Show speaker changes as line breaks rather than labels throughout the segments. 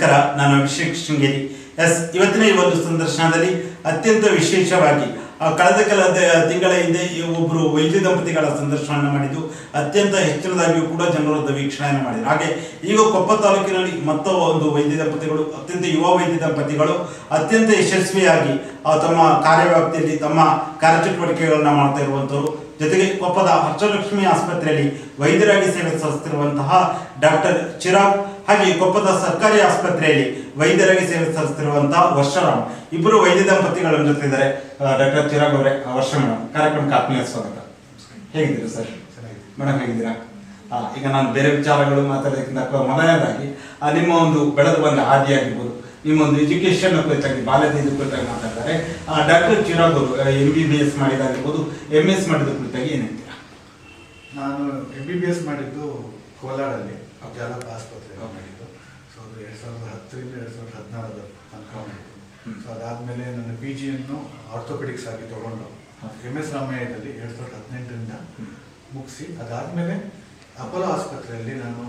ನಮಸ್ಕಾರ, ನಾನು ಅಭಿಷೇಕ್ ಶೃಂಗೇರಿ. ಎಸ್, ಇವತ್ತಿನ ಈ ಒಂದು ಸಂದರ್ಶನದಲ್ಲಿ ಅತ್ಯಂತ ವಿಶೇಷವಾಗಿ ಕಳೆದ ಕೆಲ ತಿಂಗಳ ಹಿಂದೆ ಒಬ್ಬರು ವೈದ್ಯ ದಂಪತಿಗಳ ಸಂದರ್ಶನವನ್ನು ಮಾಡಿದ್ದು, ಅತ್ಯಂತ ಹೆಚ್ಚಿನದಾಗಿಯೂ ಕೂಡ ಜನರು ವೀಕ್ಷಣೆಯನ್ನು ಮಾಡಿದರು. ಹಾಗೆ, ಈಗ ಕೊಪ್ಪ ತಾಲೂಕಿನಲ್ಲಿ ಮತ್ತೊ ಒಂದು ವೈದ್ಯ ದಂಪತಿಗಳು, ಅತ್ಯಂತ ಯುವ ವೈದ್ಯ ದಂಪತಿಗಳು ಅತ್ಯಂತ ಯಶಸ್ವಿಯಾಗಿ ತಮ್ಮ ಕಾರ್ಯವ್ಯಾಪ್ತಿಯಲ್ಲಿ ತಮ್ಮ ಕಾರ್ಯಚಟುವಟಿಕೆಗಳನ್ನು ಮಾಡ್ತಾ ಇರುವಂಥವ್ರು ಜೊತೆಗೆ ಕೊಪ್ಪದ ಹರ್ಷಲಕ್ಷ್ಮಿ ಆಸ್ಪತ್ರೆಯಲ್ಲಿ ವೈದ್ಯರಾಗಿ ಸೇವೆ ಸಲ್ಲಿಸುತ್ತಿರುವಂತಹ ಡಾಕ್ಟರ್ ಚಿರಾಗ್ ಹಾಗೆ ಕೊಪ್ಪದ ಸರ್ಕಾರಿ ಆಸ್ಪತ್ರೆಯಲ್ಲಿ ವೈದ್ಯರಾಗಿ ಸೇವೆ ಸಲ್ಲಿಸುತ್ತಿರುವಂತಹ ವರ್ಷರಾಮ್. ಇಬ್ಬರು ವೈದ್ಯ ದಂಪತಿಗಳ ಜೊತೆ ಇದ್ದಾರೆ ಡಾಕ್ಟರ್ ಚಿರಾಗ್ ಅವರೇ ಆ, ವರ್ಷ ಮೇಡಮ್ ಕಾರ್ಯಕ್ರಮಕ್ಕೆ ಆತ್ಮೀಯ ಸ್ವಾಗತ. ಹೇಗಿದ್ದೀರಾ ಸರ್? ಮೇಡಮ್ ಹೇಗಿದ್ದೀರಾ? ಈಗ ನಾನು ಬೇರೆ ವಿಚಾರಗಳು ಮಾತಾಡೋದಕ್ಕಿಂತ ಮೊದಲನೇದಾಗಿ ನಿಮ್ಮ ಒಂದು ಬೆಳೆದು ಬಂದ ಹಾದಿ ಆಗಿರ್ಬೋದು ನಿಮ್ಮ ಒಂದು ಎಜುಕೇಶನ್ ಕುರಿತಾಗಿ ಬಾಲ್ಯದ ಇದು ಕುರಿತಾಗಿ ಮಾತಾಡ್ತಾರೆ. ಡಾಕ್ಟರ್ ಚಿರಾಗ್ ಅವರು ಎಂ ಬಿ ಬಿ ಎಸ್ ಮಾಡಿದಾಗಿರ್ಬೋದು ಎಂ ಎಸ್ ಮಾಡಿದ ಕುರಿತಾಗಿ ಏನು ಹೇಳ್ತೀರಾ?
ನಾನು ಎಂ ಬಿ ಬಿ ಎಸ್ ಮಾಡಿದ್ದು ಕೋಲಾರಲ್ಲಿ. ಜಾಲಪ ಆಸ್ಪತ್ರೆ. ಮಾಡಿದ್ದು ಸೊ ಅದು ಎರಡು ಸಾವಿರದ ಹತ್ತರಿಂದ ಎರಡು ಸಾವಿರದ ಹದಿನಾರರ ತನಕ ಮಾಡಿದ್ದು. ಸೊ ಅದಾದಮೇಲೆ ನನ್ನ ಪಿ ಜಿಯನ್ನು ಆರ್ಥೋಪೆಡಿಕ್ಸ್ ಆಗಿ ತೊಗೊಂಡು. ಎಂ ಎಸ್ ರಾಮಯ್ಯದಲ್ಲಿ ಎರಡು ಸಾವಿರದ ಹದಿನೆಂಟರಿಂದ. ಮುಗಿಸಿ ಅದಾದಮೇಲೆ ಅಪೋಲೋ ಆಸ್ಪತ್ರೆಯಲ್ಲಿ ನಾನು.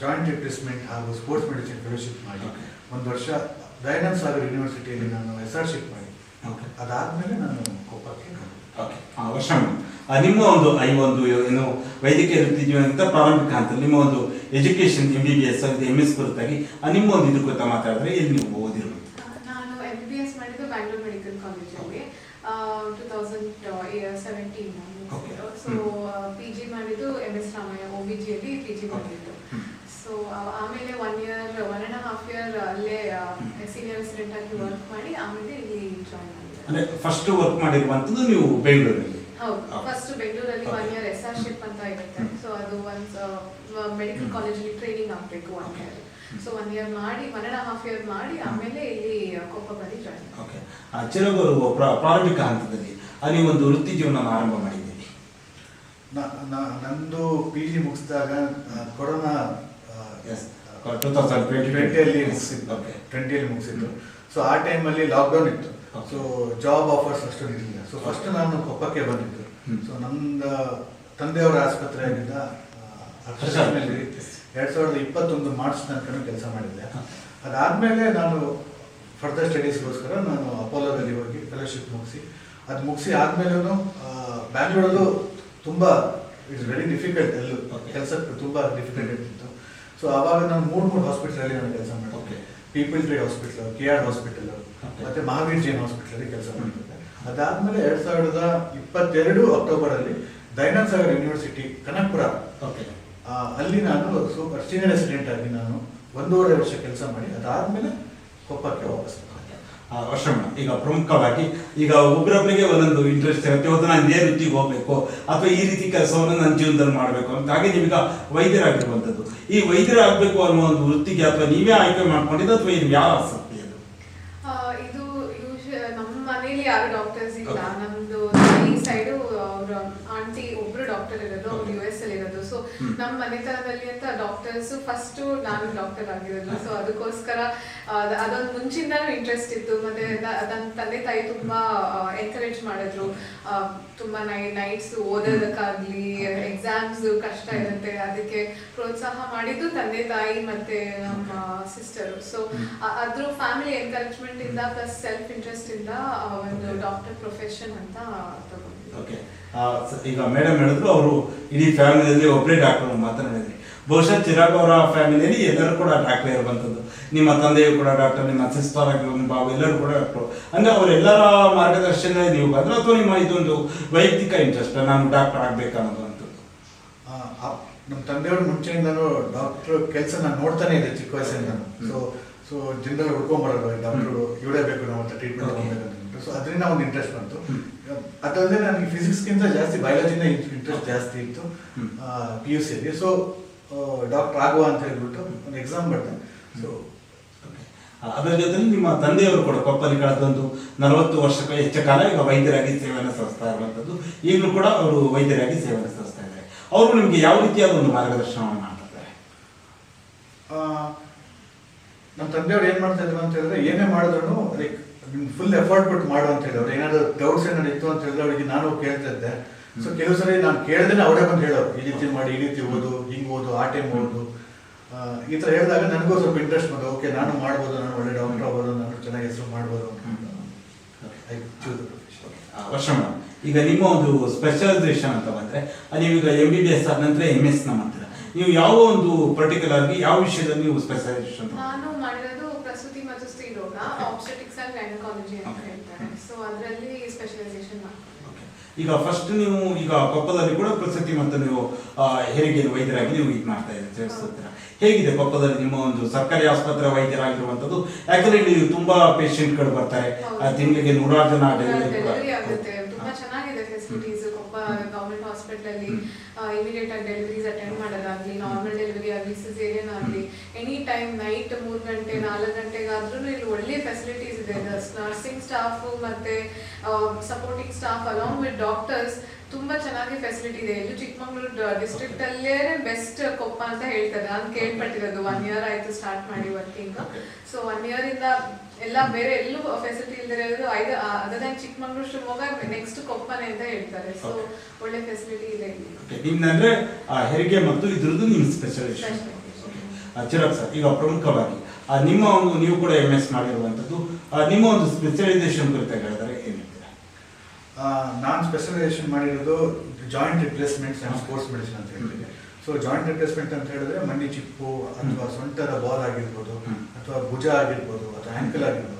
ಜಾಯಿಂಟ್ ರಿಪ್ಲೇಸ್ಮೆಂಟ್ ಹಾಗೂ ಸ್ಪೋರ್ಟ್ಸ್ ಮೆಡಿಸಿನ್ ಫೆಲೋಶಿಪ್ ಮಾಡಿ. ಒಂದು ವರ್ಷ ದಯಾನಂದ ಸಾಗರ್ ಯೂನಿವರ್ಸಿಟಿಯಲ್ಲಿ ನಾನು ಎಸ್ ಆರ್ ಶಿಪ್ ಮಾಡಿ ಅದಾದಮೇಲೆ ನಾನು ಕೊಪ್ಪಕ್ಕೆ
ಓಕೆ ಆ, ವರ್ಷ ನಿಮ್ಮ ಒಂದು ಐ ಒಂದು ಏನು ವೈದ್ಯಕೀಯ ವೃತ್ತಿ ಜೀವನಕ್ಕಿಂತ ಪ್ರಾರಂಭಿಕ ಹಂತದಲ್ಲಿ ನಿಮ್ಮ ಒಂದು education M B B S M S ಕುರಿತಾಗಿ ನಿಮ್ಮ ಒಂದು ಇದ್ರ ಕುರಿತ ಮಾತಾಡಿದ್ರೆ ಇಲ್ಲಿ ನೀವು ಓದಿರ್ಬೋದು
ನಾನು ಎಂ ಬಿ ಬಿ ಎಸ್ ಮಾಡಿದ್ದು ಬ್ಯಾಂಗ್ಳೂರ್ ಮೆಡಿಕಲ್ ಕಾಲೇಜಲ್ಲಿ two thousand seventeen. So P G ಮಾಡಿದ್ದು M S Ramaiah O B ಜಿಯಲ್ಲಿ ಪಿ ಜಿ ಮಾಡಿದ್ದು. ಸೊ ಆಮೇಲೆ one year one and half year ಅಲ್ಲೇ ಸೀನಿಯರ್ ರೆಸಿಡೆಂಟ್ ಆಗಿ ವರ್ಕ್ ಮಾಡಿ ಆಮೇಲೆ ಇಲ್ಲಿ ಜಾಯ್ನ್ ಮಾಡಿದೆ
ಅಂದ್ರೆ ಫಸ್ಟ್ ವರ್ಕ್ ಮಾಡಿರುವಂಥದ್ದು ನೀವು ಬೆಂಗಳೂರಲ್ಲಿ Okay.
ಫಸ್ಟ್ ಬೆಂಗಳೂರಲ್ಲಿ one. Year S R ship ಅಂತ ಇರುತ್ತೆ. ಸೊ ಅದು ಒಂದು ಮೆಡಿಕಲ್ ಕಾಲೇಜಲ್ಲಿ ಟ್ರೈನಿಂಗ್ ಆಗಬೇಕು one year so one year ಮಾಡಿ ಒನ್ ಅಂಡ್ ಹಾಫ್ ಇಯರ್ ಮಾಡಿ ಆಮೇಲೆ ಇಲ್ಲಿ ಕೊಪ್ಪ ಬಂದು ಜಾಯಿನ್
ಓಕೆ ಪ್ರ- ಪ್ರಾರಂಭಿಕ ಹಂತದಲ್ಲಿ ಅಲ್ಲಿ ಒಂದು ವೃತ್ತಿ ಜೀವನ ಆರಂಭ ಮಾಡಿದ್ದೀರಿ.
ನ- ನ- ನಂದು ಪಿ ಜಿ ಮುಗಿಸಿದಾಗ ಕೊರೋನಾ ಟ್ವೆಂಟಿಯಲ್ಲಿ ಮುಗಿಸಿದ್ದು.
ಓಕೆ
ಟ್ವೆಂಟಿಯಲ್ಲಿ ಮುಗಿಸಿದ್ದು. ಸೊ ಆ ಟೈಮಲ್ಲಿ ಲಾಕ್ಡೌನ್ ಇತ್ತು. ಸೊ ಜಾಬ್ ಆಫರ್ಸ್ ಅಷ್ಟು ಇರಲಿಲ್ಲ. ಸೊ ಫಸ್ಟ್ ನಾನು ಕೊಪ್ಪಕ್ಕೆ ಬಂದಿದ್ದು. ಸೊ ನನ್ನ ತಂದೆಯವರ ಆಸ್ಪತ್ರೆ ಆಗಿದ್ದ ಎರಡ್ ಸಾವಿರದ ಇಪ್ಪತ್ತೊಂದು ಮಾರ್ಚ್ ತನಕ ಕೆಲಸ ಮಾಡಿದ್ದೆ. ಅದಾದ್ಮೇಲೆ ನಾನು ಫರ್ದರ್ ಸ್ಟಡೀಸ್ಗೋಸ್ಕರ ನಾನು ಅಪೋಲೋದಲ್ಲಿ ಹೋಗಿ ಫೆಲೋಶಿಪ್ ಮುಗಿಸಿ. ಅದು ಮುಗಿಸಿ ಆದ್ಮೇಲೂ ಬ್ಯಾಂಗ್ಳೂರಲ್ಲೂ ತುಂಬ ಇಟ್ಸ್ ವೆರಿ ಡಿಫಿಕಲ್ಟ್ ಎಲ್ಲೂ.
ಕೆಲಸಕ್ಕೆ
ಕೆಲಸ ತುಂಬ ಡಿಫಿಕಲ್ಟ್ ಇರ್ತಿತ್ತು. ಸೊ ಆವಾಗ ನಾನು ಮೂರು ಮೂರು ಹಾಸ್ಪಿಟಲಲ್ಲಿ ನಾನು ಕೆಲಸ ಮಾಡಿದೆ. People Tree hospital K R hospital. ಮತ್ತೆ ಮಹಾವೀರ್ ಜೈನ್ ಹಾಸ್ಪಿಟಲ್ ಕೆಲಸ ಮಾಡ್ತಿದ್ದೆ. ಅದಾದ್ಮೇಲೆ ಎರಡ್ ಸಾವಿರದ ಇಪ್ಪತ್ತೆರಡು ಅಕ್ಟೋಬರ್ ಅಲ್ಲಿ ದಯಾನಂದ ಸಾಗರ್ ಯೂನಿವರ್ಸಿಟಿ ಕನಕಪುರ ಅಲ್ಲಿ ನಾನು ಸೂಪರ್ ಸೀನಿಯರ್ ರೆಸಿಡೆಂಟ್ ಆಗಿ ನಾನು ಒಂದೂವರೆ ವರ್ಷ ಕೆಲಸ ಮಾಡಿ ಅದಾದ್ಮೇಲೆ ಕೊಪ್ಪಕ್ಕೆ ವಾಪಸ್
ಮೇಡಮ್ ಈಗ ಪ್ರಮುಖವಾಗಿ ಈಗ ಒಬ್ಬರೊಬ್ಬರಿಗೆ ಒಂದೊಂದು ಇಂಟ್ರೆಸ್ಟ್ ಇರುತ್ತೆ. ಇವತ್ತು ನಾನು ಇದೇ ವೃತ್ತಿಗೆ ಹೋಗ್ಬೇಕು. ಅಥವಾ ಈ ರೀತಿ ಕೆಲಸವನ್ನು ನನ್ನ ಜೀವನದಲ್ಲಿ ಮಾಡಬೇಕು ಅಂತ. ಹಾಗೆ ನಿಮಗೆ ವೈದ್ಯರಾಗಿರುವಂಥದ್ದು. ಈ ವೈದ್ಯರಾಗಬೇಕು ಅನ್ನೋ ಒಂದು ವೃತ್ತಿಗೆ ಅಥವಾ ನೀವೇ ಆಯ್ಕೆ ಮಾಡ್ಕೊಂಡಿದ್ದು ಅಥವಾ ಇದು ಯಾವ ಆಸಕ್ತಿ ಅದು?
ಇದು ನಮ್ಮ ಮನೆಯಲ್ಲಿ ಯಾರು ಡಾಕ್ಟರ್ಸ್ ಇಲ್ಲ
Okay.
ನಮ್ದು ಈ ಸೈಡು ಅವ್ರ ಆಂಟಿ ಒಬ್ರು ಡಾಕ್ಟರ್ ಇರೋದು ಅವ್ರು
Okay.
ಯು ಎಸ್ ಅಲ್ಲಿ ಇರೋದು ಸೊ
ಹ್ಮ್.
ನಮ್ಮ ಮನೆತನದಲ್ಲಿ ಅಂತ ಡಾಕ್ಟರ್ಸ್ ಫಸ್ಟ್ ನಾನು ಡಾಕ್ಟರ್ ಆಗಿರೋದು. ಸೊ ಅದಕ್ಕೋಸ್ಕರ ಅದೊಂದು ಮುಂಚಿಂದಾನು ಇಂಟ್ರೆಸ್ಟ್ ಇತ್ತು. ಮತ್ತೆ ನನ್ನ ತಂದೆ ತಾಯಿ ತುಂಬಾ ಎನ್ಕರೇಜ್ ಮಾಡಿದ್ರು. ತುಂಬಾ ನೈ ನೈಟ್ಸ್ ಓದೋದಕ್ಕಾಗ್ಲಿ ಎಕ್ಸಾಮ್ಸ್ ಕಷ್ಟ ಇರುತ್ತೆ. ಅದಕ್ಕೆ ಪ್ರೋತ್ಸಾಹ ಮಾಡಿದ್ದು ತಂದೆ ತಾಯಿ ಮತ್ತೆ ನಮ್ಮ ಸಿಸ್ಟರ್ ಸೊ ಅದ್ರ ಫ್ಯಾಮಿಲಿ ಎನ್ಕರೇಜ್ಮೆಂಟ್ ಇಂದ ಪ್ಲಸ್ ಸೆಲ್ಫ್ ಇಂಟ್ರೆಸ್ಟ್ ಇಂದ ಒಂದು ಡಾಕ್ಟರ್ ಪ್ರೊಫೆಷನ್ ಅಂತ ತಗೊಂಡ್ವಿ
ಓಕೆ ಈಗ ಮೇಡಮ್ ಹೇಳಿದ್ರು, ಅವರು ಇಡೀ ಫ್ಯಾಮಿಲಿಯಲ್ಲಿ ಒಬ್ಬರೇ ಡಾಕ್ಟರ್ ಮಾತನಾಡಿದ್ರಿ. ಬಹುಶಃ ಚಿರಾಗ್ ಅವರ ಫ್ಯಾಮಿಲಿಯಲ್ಲಿ ಎಲ್ಲರೂ ಕೂಡ ಡಾಕ್ಟರ್ ಇರುವಂಥದ್ದು ನಿಮ್ಮ ತಂದೆಯು ಕೂಡ ಡಾಕ್ಟರ್ ನಿಮ್ಮ ಸಿಸ್ಟರ್ ಆಗಿರೋ ಬಾವು ಎಲ್ಲರೂ ಕೂಡ ಡಾಕ್ಟರ್. ಅಂದ್ರೆ ಅವರೆಲ್ಲರ ಮಾರ್ಗದರ್ಶನ ನೀವು ಬಂದ್ರೆ ಅಥವಾ ನಿಮ್ಮ ಇದೊಂದು ವೈಯಕ್ತಿಕ ಇಂಟ್ರೆಸ್ಟ್ ನಾನು ಡಾಕ್ಟರ್ ಆಗ್ಬೇಕು ಅನ್ನೋದು
ನಮ್ಮ ತಂದೆಯವರು ಮುಂಚೆಯಿಂದಲೂ ಡಾಕ್ಟರ್ ಕೆಲಸ ನಾನು ನೋಡ್ತಾನೆ ಇದೆ ಚಿಕ್ಕ ವಯಸ್ಸಿಂದ. ಸೊ ಸೊ ಜನರಲ್ ಹುಡ್ಕೊಂಬರೋರು ಡಾಕ್ಟರ್ ಇವಳೇ ಬೇಕು ನಾವು ಅಂತ ಟ್ರೀಟ್ಮೆಂಟ್. ಸೊ ಅದರಿಂದ ಒಂದು ಇಂಟ್ರೆಸ್ಟ್ ಬಂತು. ಅದಲ್ಲದೆ ನನಗೆ ಫಿಸಿಕ್ಸ್ಗಿಂತ ಜಾಸ್ತಿ ಬಯಾಲಜಿನ ಇಂಟ್ರೆಸ್ಟ್ ಜಾಸ್ತಿ ಇತ್ತು. ಪಿ ಯು ಸಿಯಲ್ಲಿ ಸೊ ಡಾಕ್ಟರ್ ಆಗುವ ಅಂತ ಹೇಳ್ಬಿಟ್ಟು ಒಂದು ಎಕ್ಸಾಮ್ ಬರ್ದೆ ಸೊ
ಅದರ ಜೊತೆ ನಿಮ್ಮ ತಂದೆಯವರು ಕೂಡ ಕೊಪ್ಪಲ್ಲಿ ಕಳೆದೊಂದು ನಲವತ್ತು ವರ್ಷಕ್ಕೂ ಹೆಚ್ಚು ಕಾಲ ಈಗ ವೈದ್ಯರಾಗಿ ಸೇವೆಯನ್ನು ಸಲ್ಲಿಸ್ತಾ ಇರುವಂಥದ್ದು. ಈಗಲೂ ಕೂಡ ಅವರು ವೈದ್ಯರಾಗಿ ಸೇವೆಯನ್ನು ಸಲ್ಲಿಸ್ತಾ ಇದ್ದಾರೆ. ಅವರು ನಿಮಗೆ ಯಾವ ರೀತಿಯಾದ ಒಂದು ಮಾರ್ಗದರ್ಶನವನ್ನು ಮಾಡ್ತಾರೆ
ಆ, ನಮ್ಮ ತಂದೆಯವರು ಏನು ಮಾಡ್ತಾ ಇದ್ರು ಅಂತ ಹೇಳಿದ್ರೆ ಏನೇ ಮಾಡಿದ್ರು ಲೈಕ್ ಫುಲ್ ಎಫರ್ಟ್ ಬಿಟ್ಟು ಮಾಡು ಅಂತ ಹೇಳಿ ಅವ್ರು ಏನಾದ್ರು ಡೌಟ್ಸ್ ಏನಾದ್ರು ಇತ್ತು ಅಂತ ಹೇಳಿದ್ರೆ ಅವರಿಗೆ ನಾನು ಕೇಳ್ತಾ ಇದ್ದೆ. ಸೊ ಕೆಲವು ಸರಿ ನಾನು ಕೇಳ್ದೇನೆ ಅವರೇ ಬಂದು ಹೇಳೋರು ಈ ರೀತಿ ಮಾಡಿ ಈ ರೀತಿ ಓದು ಹಿಂಗ್ ಓದು ಆ ಟೈಮ್ ಓದು. ಈ ಥರ ಹೇಳಿದಾಗ ನನಗೂ ಸ್ವಲ್ಪ ಇಂಟ್ರೆಸ್ಟ್ ಬಂತು ಓಕೆ ನಾನು ಮಾಡ್ಬೋದು ನಾನು ಒಳ್ಳೆ ಡಾಕ್ಟರ್ ಆಗ್ಬೋದು ನಾನು ಚೆನ್ನಾಗಿ ಹೆಸರು ಮಾಡ್ಬೋದು
ವರ್ಷ ಈಗ ನಿಮ್ಮ ಒಂದು ಸ್ಪೆಷಲೈಸೇಷನ್ ಅಂತ ಬಂದರೆ ನೀವು ಈಗ ಎಂ ಬಿ ಬಿ ಎಸ್ ಆದ ನಂತರ ಎಂ ಎಸ್ನ ಮಾಡ್ತೀರಾ? ನೀವು ಯಾವ ಒಂದು ಪರ್ಟಿಕ್ಯುಲರ್ ಆಗಿ ಯಾವ ವಿಷಯದಲ್ಲಿ ನೀವು ಸ್ಪೆಷಲೈಸೇಷನ್
ನಾನು ಮಾಡಿರೋದು ಪ್ರಸೂತಿ ಮತ್ತು ಸ್ತ್ರೀರೋಗ ಆಬ್ಸ್ಟೆಟಿಕ್ಸ್ ಅಂಡ್ ಗೈನಕಾಲಜಿ ಅಂತ ಹೇಳ್ತಾರೆ. ಸೊ ಅದರಲ್ಲಿ ಸ್ಪೆಷಲೈಸೇಷನ್ ಮಾಡ್ತೀನಿ.
ಈಗ ಫಸ್ಟ್ ನೀವು ಈಗ ಕೊಪ್ಪದಲ್ಲಿ ಕೂಡ ಪ್ರಸಕ್ತಿ ಮತ್ತು ನೀವು ಹೆರಿಗೆ ವೈದ್ಯರಾಗಿ ನೀವು ಇದು ಮಾಡ್ತಾ ಇದ್ದೀರಿ ಸೇವಿಸ್ತೀರಾ ಹೇಗಿದೆ ಕೊಪ್ಪದಲ್ಲಿ ನಿಮ್ಮ ಒಂದು ಸರ್ಕಾರಿ ಆಸ್ಪತ್ರೆ ವೈದ್ಯರಾಗಿರುವಂಥದ್ದು? ಯಾಕಂದ್ರೆ ಇಲ್ಲಿ ತುಂಬಾ ಪೇಷಂಟ್ಗಳು ಬರ್ತಾರೆ. ಆ, ತಿಂಗಳಿಗೆ ನೂರಾರು ಜನ ಡೆಲಿವರಿ
ಡೆಲಿವರಿ ತುಂಬಾ ಚೆನ್ನಾಗಿದೆ ಫೆಸಿಲಿಟೀಸ್ ಕೊಪ್ಪ ಗವರ್ಮೆಂಟ್ ಹಾಸ್ಪಿಟಲ್ ಅಲ್ಲಿ ಇಮಿಡಿಯೇಟ್ ಆಗಿ ಡೆಲಿವರೀಸ್ ಅಟೆಂಡ್ ಮಾಡೋದಾಗ್ಲಿ ನಾರ್ಮಲ್ ಡೆಲಿವರಿ ಆಗಲಿ ಸಿಸೇರಿಯನ್ ಆಗಲಿ ಎನಿ ಟೈಮ್ ನೈಟ್ ಮೂರು ಗಂಟೆ ನಾಲ್ಕು ಗಂಟೆಗಾದ್ರೂ ಇಲ್ಲಿ ಒಳ್ಳೆ ಫೆಸಿಲಿಟೀಸ್ ಇದೆ. ನರ್ಸಿಂಗ್ ಸ್ಟಾಫ್ ಮತ್ತೆ supporting staff along with doctors ತುಂಬಾ ಚೆನ್ನಾಗಿ ಫೆಸಿಲಿಟಿ ಇದೆ. ಎಲ್ಲೂ ಚಿಕ್ಕಮಗಳೂರು ಡಿಸ್ಟ್ರಿಕ್ಟ್ ಅಲ್ಲೇ ಬೆಸ್ಟ್ ಕೊಪ್ಪ ಅಂತ ಹೇಳ್ತಾರೆ. ನಾನು ಕೇಳ್ಪಟ್ಟಿರೋದು ಒನ್ ಇಯರ್ ಆಯ್ತು ಸ್ಟಾರ್ಟ್ ಮಾಡಿ ವರ್ಕಿಂಗ್ ಸೊ ಒನ್ ಇಯರ್ ಇಂದ ಎಲ್ಲ ಬೇರೆ ಎಲ್ಲೂ ಫೆಸಿಲಿಟಿ ಇಲ್ದಿರೋದು ಐದು ಅದನ್ನ ಚಿಕ್ಕಮಗಳೂರು ಶಿವಮೊಗ್ಗ ನೆಕ್ಸ್ಟ್ ಕೊಪ್ಪನೆ ಅಂತ ಹೇಳ್ತಾರೆ. ಸೊ ಒಳ್ಳೆ ಫೆಸಿಲಿಟಿ ಇದೆ ಇಲ್ಲಿ.
ನಿಮ್ದಂದ್ರೆ ಹೆರಿಗೆ ಮತ್ತು ಇದ್ರದ್ದು ನಿಮ್
Specialization.
ಚಿರಾಗ್ ಸರ್ ಈಗ ಪ್ರಮುಖವಾಗಿ. ಆ, ನಿಮ್ಮ ಒಂದು ನೀವು ಕೂಡ ಎಂ ಎಸ್ ಮಾಡಿರುವಂಥದ್ದು ಆ, ನಿಮ್ಮ ಒಂದು ಸ್ಪೆಷಲೈಸೇಷನ್ ಕುರಿತಾಗಿ ಹೇಳಿದ್ರೆ ಏನಿದೆ
ನಾನು ಸ್ಪೆಷಲೈಸೇಷನ್ ಮಾಡಿರೋದು joint replacements and sports medicine ಅಂತ ಹೇಳಿದೆ ಸೊ ಜಾಯಿಂಟ್ ರಿಪ್ಲೇಸ್ಮೆಂಟ್ ಅಂತ ಹೇಳಿದ್ರೆ ಮಣ್ಣಿ ಚಿಪ್ಪು ಅಥವಾ ಸೊಂಟದ ಬಾಲ್ ಆಗಿರ್ಬೋದು ಅಥವಾ ಭುಜ ಆಗಿರ್ಬೋದು ಅಥವಾ ಆ್ಯಂಕಲ್ ಆಗಿರ್ಬೋದು.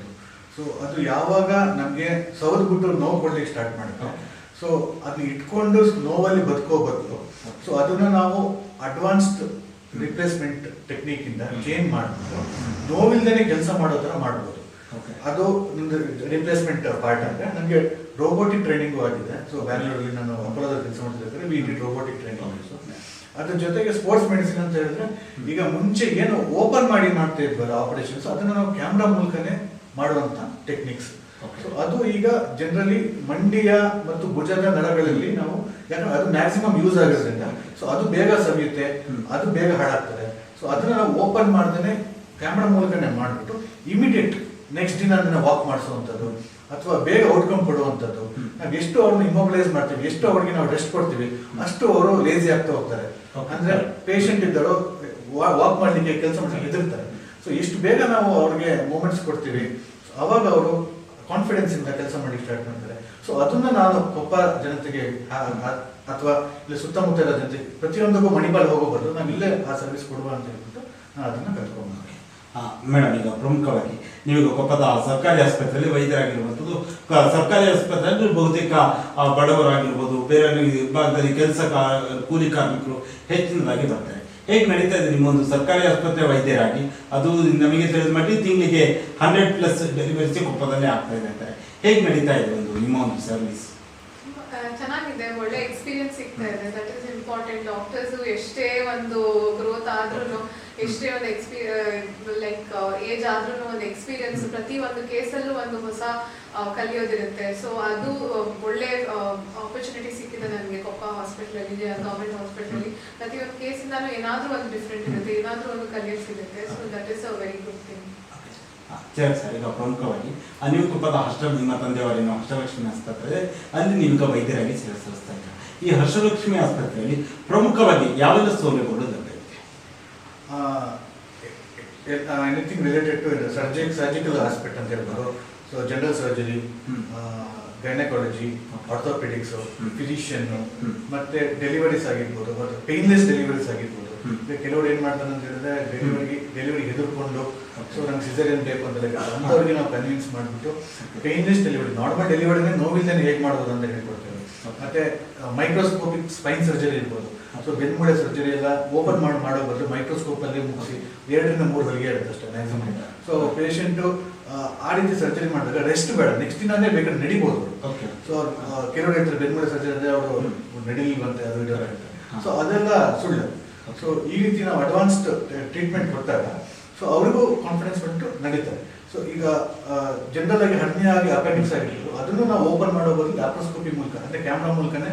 ಸೊ ಅದು ಯಾವಾಗ ನಮಗೆ ಸೌದ್ಬಿಟ್ಟು ನೋವು ಕೊಡ್ಲಿಕ್ಕೆ ಸ್ಟಾರ್ಟ್ ಮಾಡುತ್ತೆ. ಸೊ ಅದನ್ನ ಇಟ್ಕೊಂಡು ನೋವಲ್ಲಿ ಬದುಕೋ ಬದಲು ಸೊ ಅದನ್ನ ನಾವು ಅಡ್ವಾನ್ಸ್ಡ್ ರಿಪ್ಲೇಸ್ಮೆಂಟ್ ಟೆಕ್ನಿಕ್ ಇಂದ ಚೇಂಜ್ ಮಾಡಬಹುದು ನೋವಿಲ್ದೇ ಕೆಲಸ ಮಾಡೋ ಥರ ಮಾಡ್ಬೋದು. ಅದು ನಿಮ್ದು ರಿಪ್ಲೇಸ್ಮೆಂಟ್ ಪಾರ್ಟ್ ಅಂದ್ರೆ ನನಗೆ ರೋಬೋಟಿಕ್ ಟ್ರೈನಿಂಗು ಆಗಿದೆ ಸೊ ಬ್ಯಾಂಗ್ಳೂರಲ್ಲಿ ನಾನು ಅಪರಾಧ ಕೆಲಸ ಮಾಡ್ತಿದ್ರೆ ವಿ ರೋಬೋಟಿಕ್ ಟ್ರೈನಿಂಗ್ ಅದ್ರ ಜೊತೆಗೆ ಸ್ಪೋರ್ಟ್ಸ್ ಮೆಡಿಸಿನ್ ಅಂತ ಹೇಳಿದ್ರೆ ಈಗ ಮುಂಚೆ ಏನು ಓಪನ್ ಮಾಡಿ ಮಾಡ್ತಾ ಇದ್ವಲ್ಲ ಆಪರೇಷನ್ಸ್ ಅದನ್ನ ನಾವು ಕ್ಯಾಮ್ರಾ ಮೂಲಕನೇ ಮಾಡುವಂತ ಟೆಕ್ನಿಕ್ಸ್. ಸೊ ಅದು ಈಗ ಜನರಲಿ ಮಂಡಿಯ ಮತ್ತು ಭುಜದ ನರಗಳಲ್ಲಿ ನಾವು ಯಾಕಂದ್ರೆ ಅದು ಮ್ಯಾಕ್ಸಿಮಮ್ ಯೂಸ್ ಆಗಿರೋದ್ರಿಂದ. ಸೊ ಅದು ಬೇಗ ಸವಿಯುತ್ತೆ, ಅದು ಬೇಗ ಹಾಳಾಗ್ತದೆ. ಸೊ ಅದನ್ನ ನಾವು ಓಪನ್ ಮಾಡ್ದೇನೆ ಕ್ಯಾಮ್ರಾ ಮೂಲಕನೇ ಮಾಡಿಬಿಟ್ಟು ಇಮಿಡಿಯೇಟ್ ನೆಕ್ಸ್ಟ್ ದಿನ ಅದನ್ನ ವಾಕ್ ಮಾಡಿಸುವಂಥದ್ದು ಅಥವಾ ಬೇಗ ಔಟ್ಕಮ್ ಕೊಡುವಂಥದ್ದು. ನಾವು ಎಷ್ಟು ಅವ್ರನ್ನ ಇಮೊಬಿಲೈಸ್ ಮಾಡ್ತೀವಿ, ಎಷ್ಟು ಅವ್ರಿಗೆ ನಾವು ರೆಸ್ಟ್ ಕೊಡ್ತೀವಿ, ಅಷ್ಟು ಅವರು ಲೇಜಿ ಆಗ್ತಾ ಹೋಗ್ತಾರೆ. ಅಂದ್ರೆ ಪೇಷಂಟ್ ಇದ್ದವರು ವಾಕ್ ಮಾಡಲಿಕ್ಕೆ ಕೆಲಸ ಮಾಡಲಿಕ್ಕೆ ಹೆದರ್ತಾರೆ. ಸೊ ಎಷ್ಟು ಬೇಗ ನಾವು ಅವ್ರಿಗೆ ಮೂಮೆಂಟ್ಸ್ ಕೊಡ್ತೀವಿ, ಅವಾಗ ಅವರು ಕಾನ್ಫಿಡೆನ್ಸ್ ಇಂದ ಕೆಲಸ ಮಾಡಿ ಸ್ಟಾರ್ಟ್ ಮಾಡ್ತಾರೆ. ಸೊ ಅದನ್ನ ನಾನು ಕೊಪ್ಪ ಜನತೆಗೆ ಅಥವಾ ಇಲ್ಲಿ ಸುತ್ತಮುತ್ತ ಇರೋ ಜನತೆಗೆ ಪ್ರತಿಯೊಂದಕ್ಕೂ ಮಣಿಪಾಲ್ ಹೋಗೋ ಬದಲು ನಾವು ಇಲ್ಲೇ ಆ ಸರ್ವಿಸ್ ಕೊಡುವ ಅಂತ ಹೇಳ್ಬಿಟ್ಟು ನಾನು ಅದನ್ನ ಕಲ್ತ್ಕೊಂಡೆ
ಮೇಡಮ್, ಈಗ ಪ್ರಮುಖವಾಗಿ ನೀವೀಗ ಕೊಪ್ಪದ ಸರ್ಕಾರಿ ಆಸ್ಪತ್ರೆಯಲ್ಲಿ ವೈದ್ಯರಾಗಿರುವಂಥದ್ದು ಸರ್ಕಾರಿ ಆಸ್ಪತ್ರೆಯಲ್ಲಿ ಬಹುತೇಕ ಬಡವರಾಗಿರ್ಬೋದು, ಬೇರೆ ವಿಭಾಗದಲ್ಲಿ ಕೆಲಸ ಕೂಲಿ ಕಾರ್ಮಿಕರು ಹೆಚ್ಚಿನದಾಗಿ ಬರ್ತಾರೆ. ಹೇಗೆ ನಡೀತಾ ಇದೆ ನಿಮ್ಮ ಒಂದು ಸರ್ಕಾರಿ ಆಸ್ಪತ್ರೆ ವೈದ್ಯರಾಗಿ? ಅದು ನಮಗೆ ತಿಳಿದ ಮಟ್ಟಿಗೆ ತಿಂಗಳಿಗೆ ಹಂಡ್ರೆಡ್ ಪ್ಲಸ್ ಡೆಲಿವರಿಸಿ ಕೊಪ್ಪದಲ್ಲಿ ಆಗ್ತಾ ಇದೆ ಅಂತಾರೆ. ಹೇಗೆ ನಡೀತಾ ಇದೆ ಒಂದು ನಿಮ್ಮ ಒಂದು ಸರ್ವಿಸ್
ಚೆನ್ನಾಗಿದೆ. ಒಳ್ಳೆ ಎಕ್ಸ್ಪೀರಿಯನ್ಸ್ ಸಿಗ್ತಾ ಇದೆ. ದಟ್ ಇಸ್ ಇಂಪಾರ್ಟೆಂಟ್ ಡಾಕ್ಟರ್ಸ್ ಎಷ್ಟೇ ಒಂದು ಗ್ರೋತ್ ಆದ್ರೂ ಎಷ್ಟೇ ಒಂದು ಎಕ್ಸ್ಪೀ ಲೈಕ್ ಏಜ್ ಆದ್ರೂ ಒಂದು ಎಕ್ಸ್ಪೀರಿಯನ್ಸ್ ಪ್ರತಿ ಒಂದು ಕೇಸಲ್ಲೂ ಒಂದು ಹೊಸ ಕಲಿಯೋದಿರುತ್ತೆ. ಸೊ ಅದು ಒಳ್ಳೆ ಆಪರ್ಚುನಿಟಿ ಸಿಕ್ಕಿದೆ ನನಗೆ ಕೊಪ್ಪ ಹಾಸ್ಪಿಟಲಲ್ಲಿ ಗೌರ್ಮೆಂಟ್ ಹಾಸ್ಪಿಟಲಲ್ಲಿ ಪ್ರತಿಯೊಂದು ಕೇಸಿಂದಲೂ ಏನಾದ್ರೂ ಒಂದು ಡಿಫ್ರೆಂಟ್ ಇರುತ್ತೆ, ಏನಾದ್ರೂ ಒಂದು ಕಲಿಯೋಕೆ ಸಿಗುತ್ತೆ. So that is a very good thing
ಸರಿ ಸರ್, ಈಗ ಪ್ರಮುಖವಾಗಿ. ನೀವು ಕೊಪ್ಪದ ಹಾಸ್ಟೆಲ್ ನಿಮ್ಮ ತಂದೆಯವರಿನ ಹರ್ಷಲಕ್ಷ್ಮಿ ಆಸ್ಪತ್ರೆ, ಅಲ್ಲಿ ನೀವೀಗ ವೈದ್ಯರಾಗಿ ಸೇವೆ ಸಲ್ಲಿಸ್ತಾ ಇದ್ದೀರಾ. ಈ ಹರ್ಷಲಕ್ಷ್ಮಿ ಆಸ್ಪತ್ರೆಯಲ್ಲಿ ಪ್ರಮುಖವಾಗಿ ಯಾವೆಲ್ಲ ಸೌಲಭ್ಯಗಳು ಲಭ್ಯವಿದೆ
anything related to surgi surgical hospital ಅಂತ ಹೇಳ್ಬೋದು so general surgery. Gynaecology orthopaedics
physician
physician. ಮತ್ತೆ ಡೆಲಿವರೀಸ್ ಆಗಿರ್ಬೋದು ಮತ್ತು ಪೇನ್ಲೆಸ್ ಡೆಲಿವರೀಸ್ ಆಗಿರ್ಬೋದು ಕೆಲವರು ಏನ್ ಮಾಡ್ತಾರೆ ಅಂತ ಹೇಳಿದ್ರೆ ಡೆಲಿವರಿಗೆ ಡೆಲಿವರಿ ಹೆದರ್ಕೊಂಡು. ಸೊ ನಂಗೆ ಸಿಸರಿಯನ್ ಬೇಕು ಅಂತ. ಅಂಥವ್ರಿಗೆ ನಾವು ಕನ್ವಿನ್ಸ್ ಮಾಡಿಬಿಟ್ಟು. ಪೇನ್ಲೆಸ್ ಡೆಲಿವರಿ ನಾರ್ಮಲ್ ಡೆಲಿವರಿನೇ ನೋವಿಲ್ದೇನೆ ಹೇಗೆ ಮಾಡ್ಬೋದು ಅಂತ ಹೇಳ್ಕೊಡ್ತೇವೆ. ಮತ್ತೆ ಮೈಕ್ರೋಸ್ಕೋಪಿಕ್ ಸ್ಪೈನ್ ಸರ್ಜರಿ ಇರ್ಬೋದು ಸೊ ಬೆನ್ಮೂಳೆ ಸರ್ಜರಿ ಎಲ್ಲ ಓಪನ್ ಮಾಡಿ ಮಾಡೋ ಬದಲು ಮೈಕ್ರೋಸ್ಕೋಪ್ ಅಲ್ಲಿ ಮುಗಿಸಿ ಎರಡರಿಂದ ಮೂರು ಹೊಲಿಗೆ ಇರುತ್ತೆ ಅಷ್ಟೇ ಮ್ಯಾಕ್ಸಿಮಮ್ ಸೊ ಪೇಷಂಟು ಆ ರೀತಿ ಸರ್ಜರಿ ಮಾಡಿದಾಗ ರೆಸ್ಟ್ ಬೇಡ. ನೆಕ್ಸ್ಟ್ ದಿನನೇ ಬೇಕಾದ್ರೆ ನಡಿಬೋದು. ಸೊ ಕೆಲವರು ಹೇಳ್ತಾರೆ ಬೆನ್ಮೂಳೆ ಸರ್ಜರಿ ಅಂದರೆ ಅವರು ನಡಿಲಿಲ್ವಂತೆ ಅದು ಇದು ಸೊ ಅದೆಲ್ಲ ಸುಳ್ಳು. ಸೊ ಈ ರೀತಿ ನಾವು ಅಡ್ವಾನ್ಸ್ಡ್ ಟ್ರೀಟ್ಮೆಂಟ್ ಕೊಟ್ಟಾಗ ಸೊ ಅವ್ರಿಗೂ ಕಾನ್ಫಿಡೆನ್ಸ್ ಬಂದು ನಡೀತಾರೆ ಸೊ ಈಗ ಜನರಲ್ ಆಗಿ ಹರ್ನಿಯ ಆಗಿ ಅಪೆಂಡಿಕ್ಸ್ ಆಗಿರ್ಬೋದು ಅದನ್ನು ನಾವು ಓಪನ್ ಮಾಡೋ ಬದಲು ಲ್ಯಾಪ್ರೋಸ್ಕೋಪಿ ಮೂಲಕ ಅಂದರೆ ಕ್ಯಾಮ್ರಾ ಮೂಲಕನೇ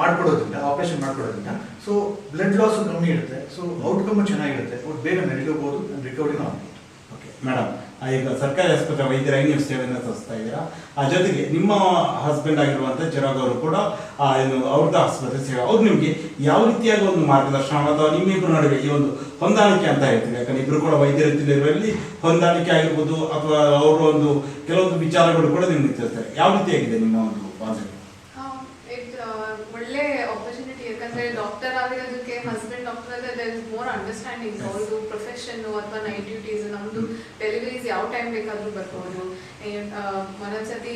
ಮಾಡ್ಕೊಡೋದ್ರಿಂದ ಆಪರೇಷನ್ ಮಾಡ್ಕೊಡೋದ್ರಿಂದ ಸೊ ಬ್ಲಡ್ ಲಾಸು ಕಮ್ಮಿ ಇರುತ್ತೆ. ಸೊ ಔಟ್ಕಮ್ ಚೆನ್ನಾಗಿರುತ್ತೆ. ಅವ್ರು ಬೇಗ ನಡಿಲೂಬೋದು ರಿಕವರಿನೂ ಆಗ್ಬೋದು.
ಓಕೆ ಮೇಡಮ್ ಈಗ ಸರ್ಕಾರಿ ಆಸ್ಪತ್ರೆ ವೈದ್ಯರ ನೀವು ಸೇವೆಯನ್ನು ತೋರಿಸ್ತಾ ಇದ್ದೀರಾ? ಆ, ಜೊತೆಗೆ ನಿಮ್ಮ ಹಸ್ಬೆಂಡ್ ಆಗಿರುವಂಥ ಚಿರಾಗ್ ಅವರು ಕೂಡ ಏನು ಅವ್ರದ್ದು ಆಸ್ಪತ್ರೆ ಸೇವೆ. ಅವ್ರು ನಿಮಗೆ ಯಾವ ರೀತಿಯಾಗಿ ಒಂದು ಮಾರ್ಗದರ್ಶನ ಅಥವಾ ನಿಮ್ಮಿಬ್ಬರ ನಡುವೆ ಈ ಒಂದು ಹೊಂದಾಣಿಕೆ ಅಂತ ಹೇಳ್ತೀವಿ ಯಾಕಂದ್ರೆ ಇಬ್ರು ಕೂಡ ವೈದ್ಯರ ತಿಳಿಯುವಲ್ಲಿ ಹೊಂದಾಣಿಕೆ ಆಗಿರ್ಬೋದು, ಅಥವಾ ಅವರ ಒಂದು ಕೆಲವೊಂದು ವಿಚಾರಗಳು ಕೂಡ ನಿಮ್ಗೆ ತಿಳಿಸ್ತಾರೆ. ಯಾವ ರೀತಿಯಾಗಿದೆ ನಿಮ್ಮ ಒಂದು ಬಾಂಧವ್ಯ
ಇಟ್ ಒಳ್ಳೆ ಆಪರ್ಚುನಿಟಿ ಯಾಕಂದ್ರೆ ಡಾಕ್ಟರ್ ಆಗಿರೋದಕ್ಕೆ ಹಸ್ಬೆಂಡ್ ಡಾಕ್ಟರ್ ಆದ್ರೆ ದರ್ ಇಸ್ ಮೋರ್ ಅಂಡರ್ಸ್ಟ್ಯಾಂಡಿಂಗ್ ಅವ್ರದ್ದು ಪ್ರೊಫೆಷನ್ ಅಥವಾ ನೈಟ್ ಡ್ಯೂಟೀಸ್ ನಮ್ದು ಡೆಲಿವರೀಸ್ ಯಾವ ಟೈಮ್ ಬೇಕಾದ್ರೂ ಬರ್ಬೋದು. ಏನ್, ಆ, ಒಂದೊಂದ್ಸತಿ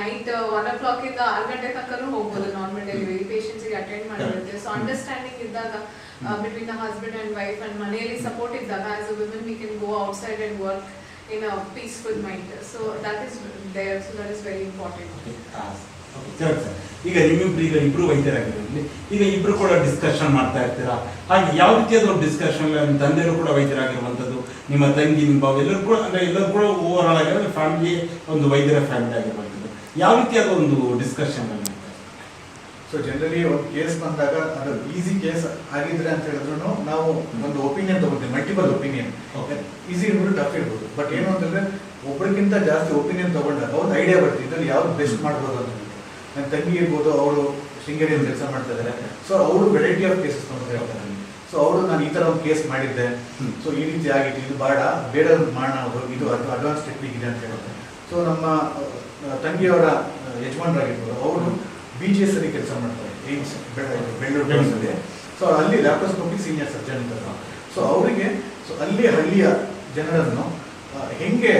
ನೈಟ್ ಒನ್ ಓ ಕ್ಲಾಕ್ ಇಂದ ಆರು ಗಂಟೆ ತನಕನೂ ಹೋಗ್ಬೋದು ನಾರ್ಮಲ್ ಡೆಲಿವರಿ ಪೇಷಂಟ್ಸ್ಗೆ ಅಟೆಂಡ್ ಮಾಡಿರುತ್ತೆ. ಸೊ ಅಂಡರ್ಸ್ಟ್ಯಾಂಡಿಂಗ್ ಇದ್ದಾಗ between the husband and wife and ಮನೆಯಲ್ಲಿ ಸಪೋರ್ಟ್ ಇದ್ದಾಗ as a women we can go outside and work in a peaceful mind so that is there so that is very important
sir ಈಗ ನಿಮ್ಮಿಬ್ರು ಈಗ ಇಬ್ರು ವೈದ್ಯರಾಗಿರೋದ್ರಲ್ಲಿ ಈಗ ಇಬ್ರು ಕೂಡ ಡಿಸ್ಕಷನ್ ಮಾಡ್ತಾ ಇರ್ತೀರಾ? ಹಾಗೆ ಯಾವ ಒಂದು ಡಿಸ್ಕಷನ್ ನಿಮ್ಮ ತಂದೆಯವರು ಕೂಡ ವೈದ್ಯರಾಗಿರುವಂಥದ್ದು ನಿಮ್ಮ ತಂಗಿ ನಿಮ್ಮ ಬಾವು ಎಲ್ಲರೂ ಕೂಡ ಅಂದ್ರೆ ಎಲ್ಲರೂ ಕೂಡ ಓವರ್ ಆಲ್ ಆಗಿರೋ ಫ್ಯಾಮಿಲಿ ಒಂದು ವೈದ್ಯರ ಫ್ಯಾಮಿಲಿ ಆಗಿರುವಂಥದ್ದು. ಯಾವ ರೀತಿಯಾದ ಒಂದು ಡಿಸ್ಕಷನ್
ಸೊ ಜನರಲಿ ಒಂದು ಕೇಸ್ ಬಂದಾಗ ಅದು ಈಸಿ ಕೇಸ್ ಆಗಿದ್ರೆ ಅಂತ ಹೇಳಿದ್ರು ನಾವು ಒಂದು ಒಪಿನಿಯನ್ ತಗೋತೀವಿ ಮಲ್ಟಿಪಲ್ ಒಪಿನಿಯನ್
ಓಕೆ
ಈಸಿ ಇರ್ಬೋದು ಟಫ್ ಇರ್ಬೋದು. ಬಟ್ ಏನು ಅಂತಂದ್ರೆ ಒಬ್ಬರಿಗಿಂತ ಜಾಸ್ತಿ ಒಪಿನಿಯನ್ ತಗೊಂಡಾಗ ಒಂದು ಐಡಿಯಾ ಬರ್ತೀವಿ ಇದ್ರಲ್ಲಿ ಯಾವ್ದು ಬೆಸ್ಟ್ ಮಾಡ್ಬೋದು ಅಂತ. ನನ್ನ ತಂಗಿ ಇರ್ಬೋದು ಅವರು ಶೃಂಗೇರಿಯಲ್ಲಿ ಕೆಲಸ ಮಾಡ್ತಾ ಇದ್ದಾರೆ ಸೊ ಅವರು ವೆರೈಟಿ ಆಫ್ ಕೇಸಸ್ ನೋಡ್ತಾ ಇರ್ತಾರೆ ಸೊ ಅವರು ನಾನು ಈ ತರ ಒಂದು ಕೇಸ್ ಮಾಡಿದ್ದೆ. ಸೊ ಈ ರೀತಿ ಆಗಿತ್ತು. ಇದು ಬೇಡ ಬೇಡ ಮಾಡೋಣ ಅವರು ಇದು ಅಡ್ವಾನ್ಸ್ ಟೆಕ್ನಿಕ್ ಇದೆ ಅಂತ ಹೇಳುತ್ತೆ ಸೊ ನಮ್ಮ ತಂಗಿಯವರ ಯಜಮಾನರಾಗಿರ್ಬೋದು ಅವರು ಬಿ ಜಿ ಎಸ್ ಅಲ್ಲಿ ಕೆಲಸ ಮಾಡ್ತಾರೆ. ಏಮ್ಸ್ ಬೆಂಗಳೂರು ಸೊ ಅಲ್ಲಿ. ಲ್ಯಾಪ್ಟಾಸ್ಕೋಪಿಕ್ ಸೀನಿಯರ್ ಸರ್ಜನ್ ಅಂತ ಸೊ ಅವರಿಗೆ ಸೊ ಅಲ್ಲಿ ಹಳ್ಳಿಯ ಜನರನ್ನು ಹೆಂಗೆ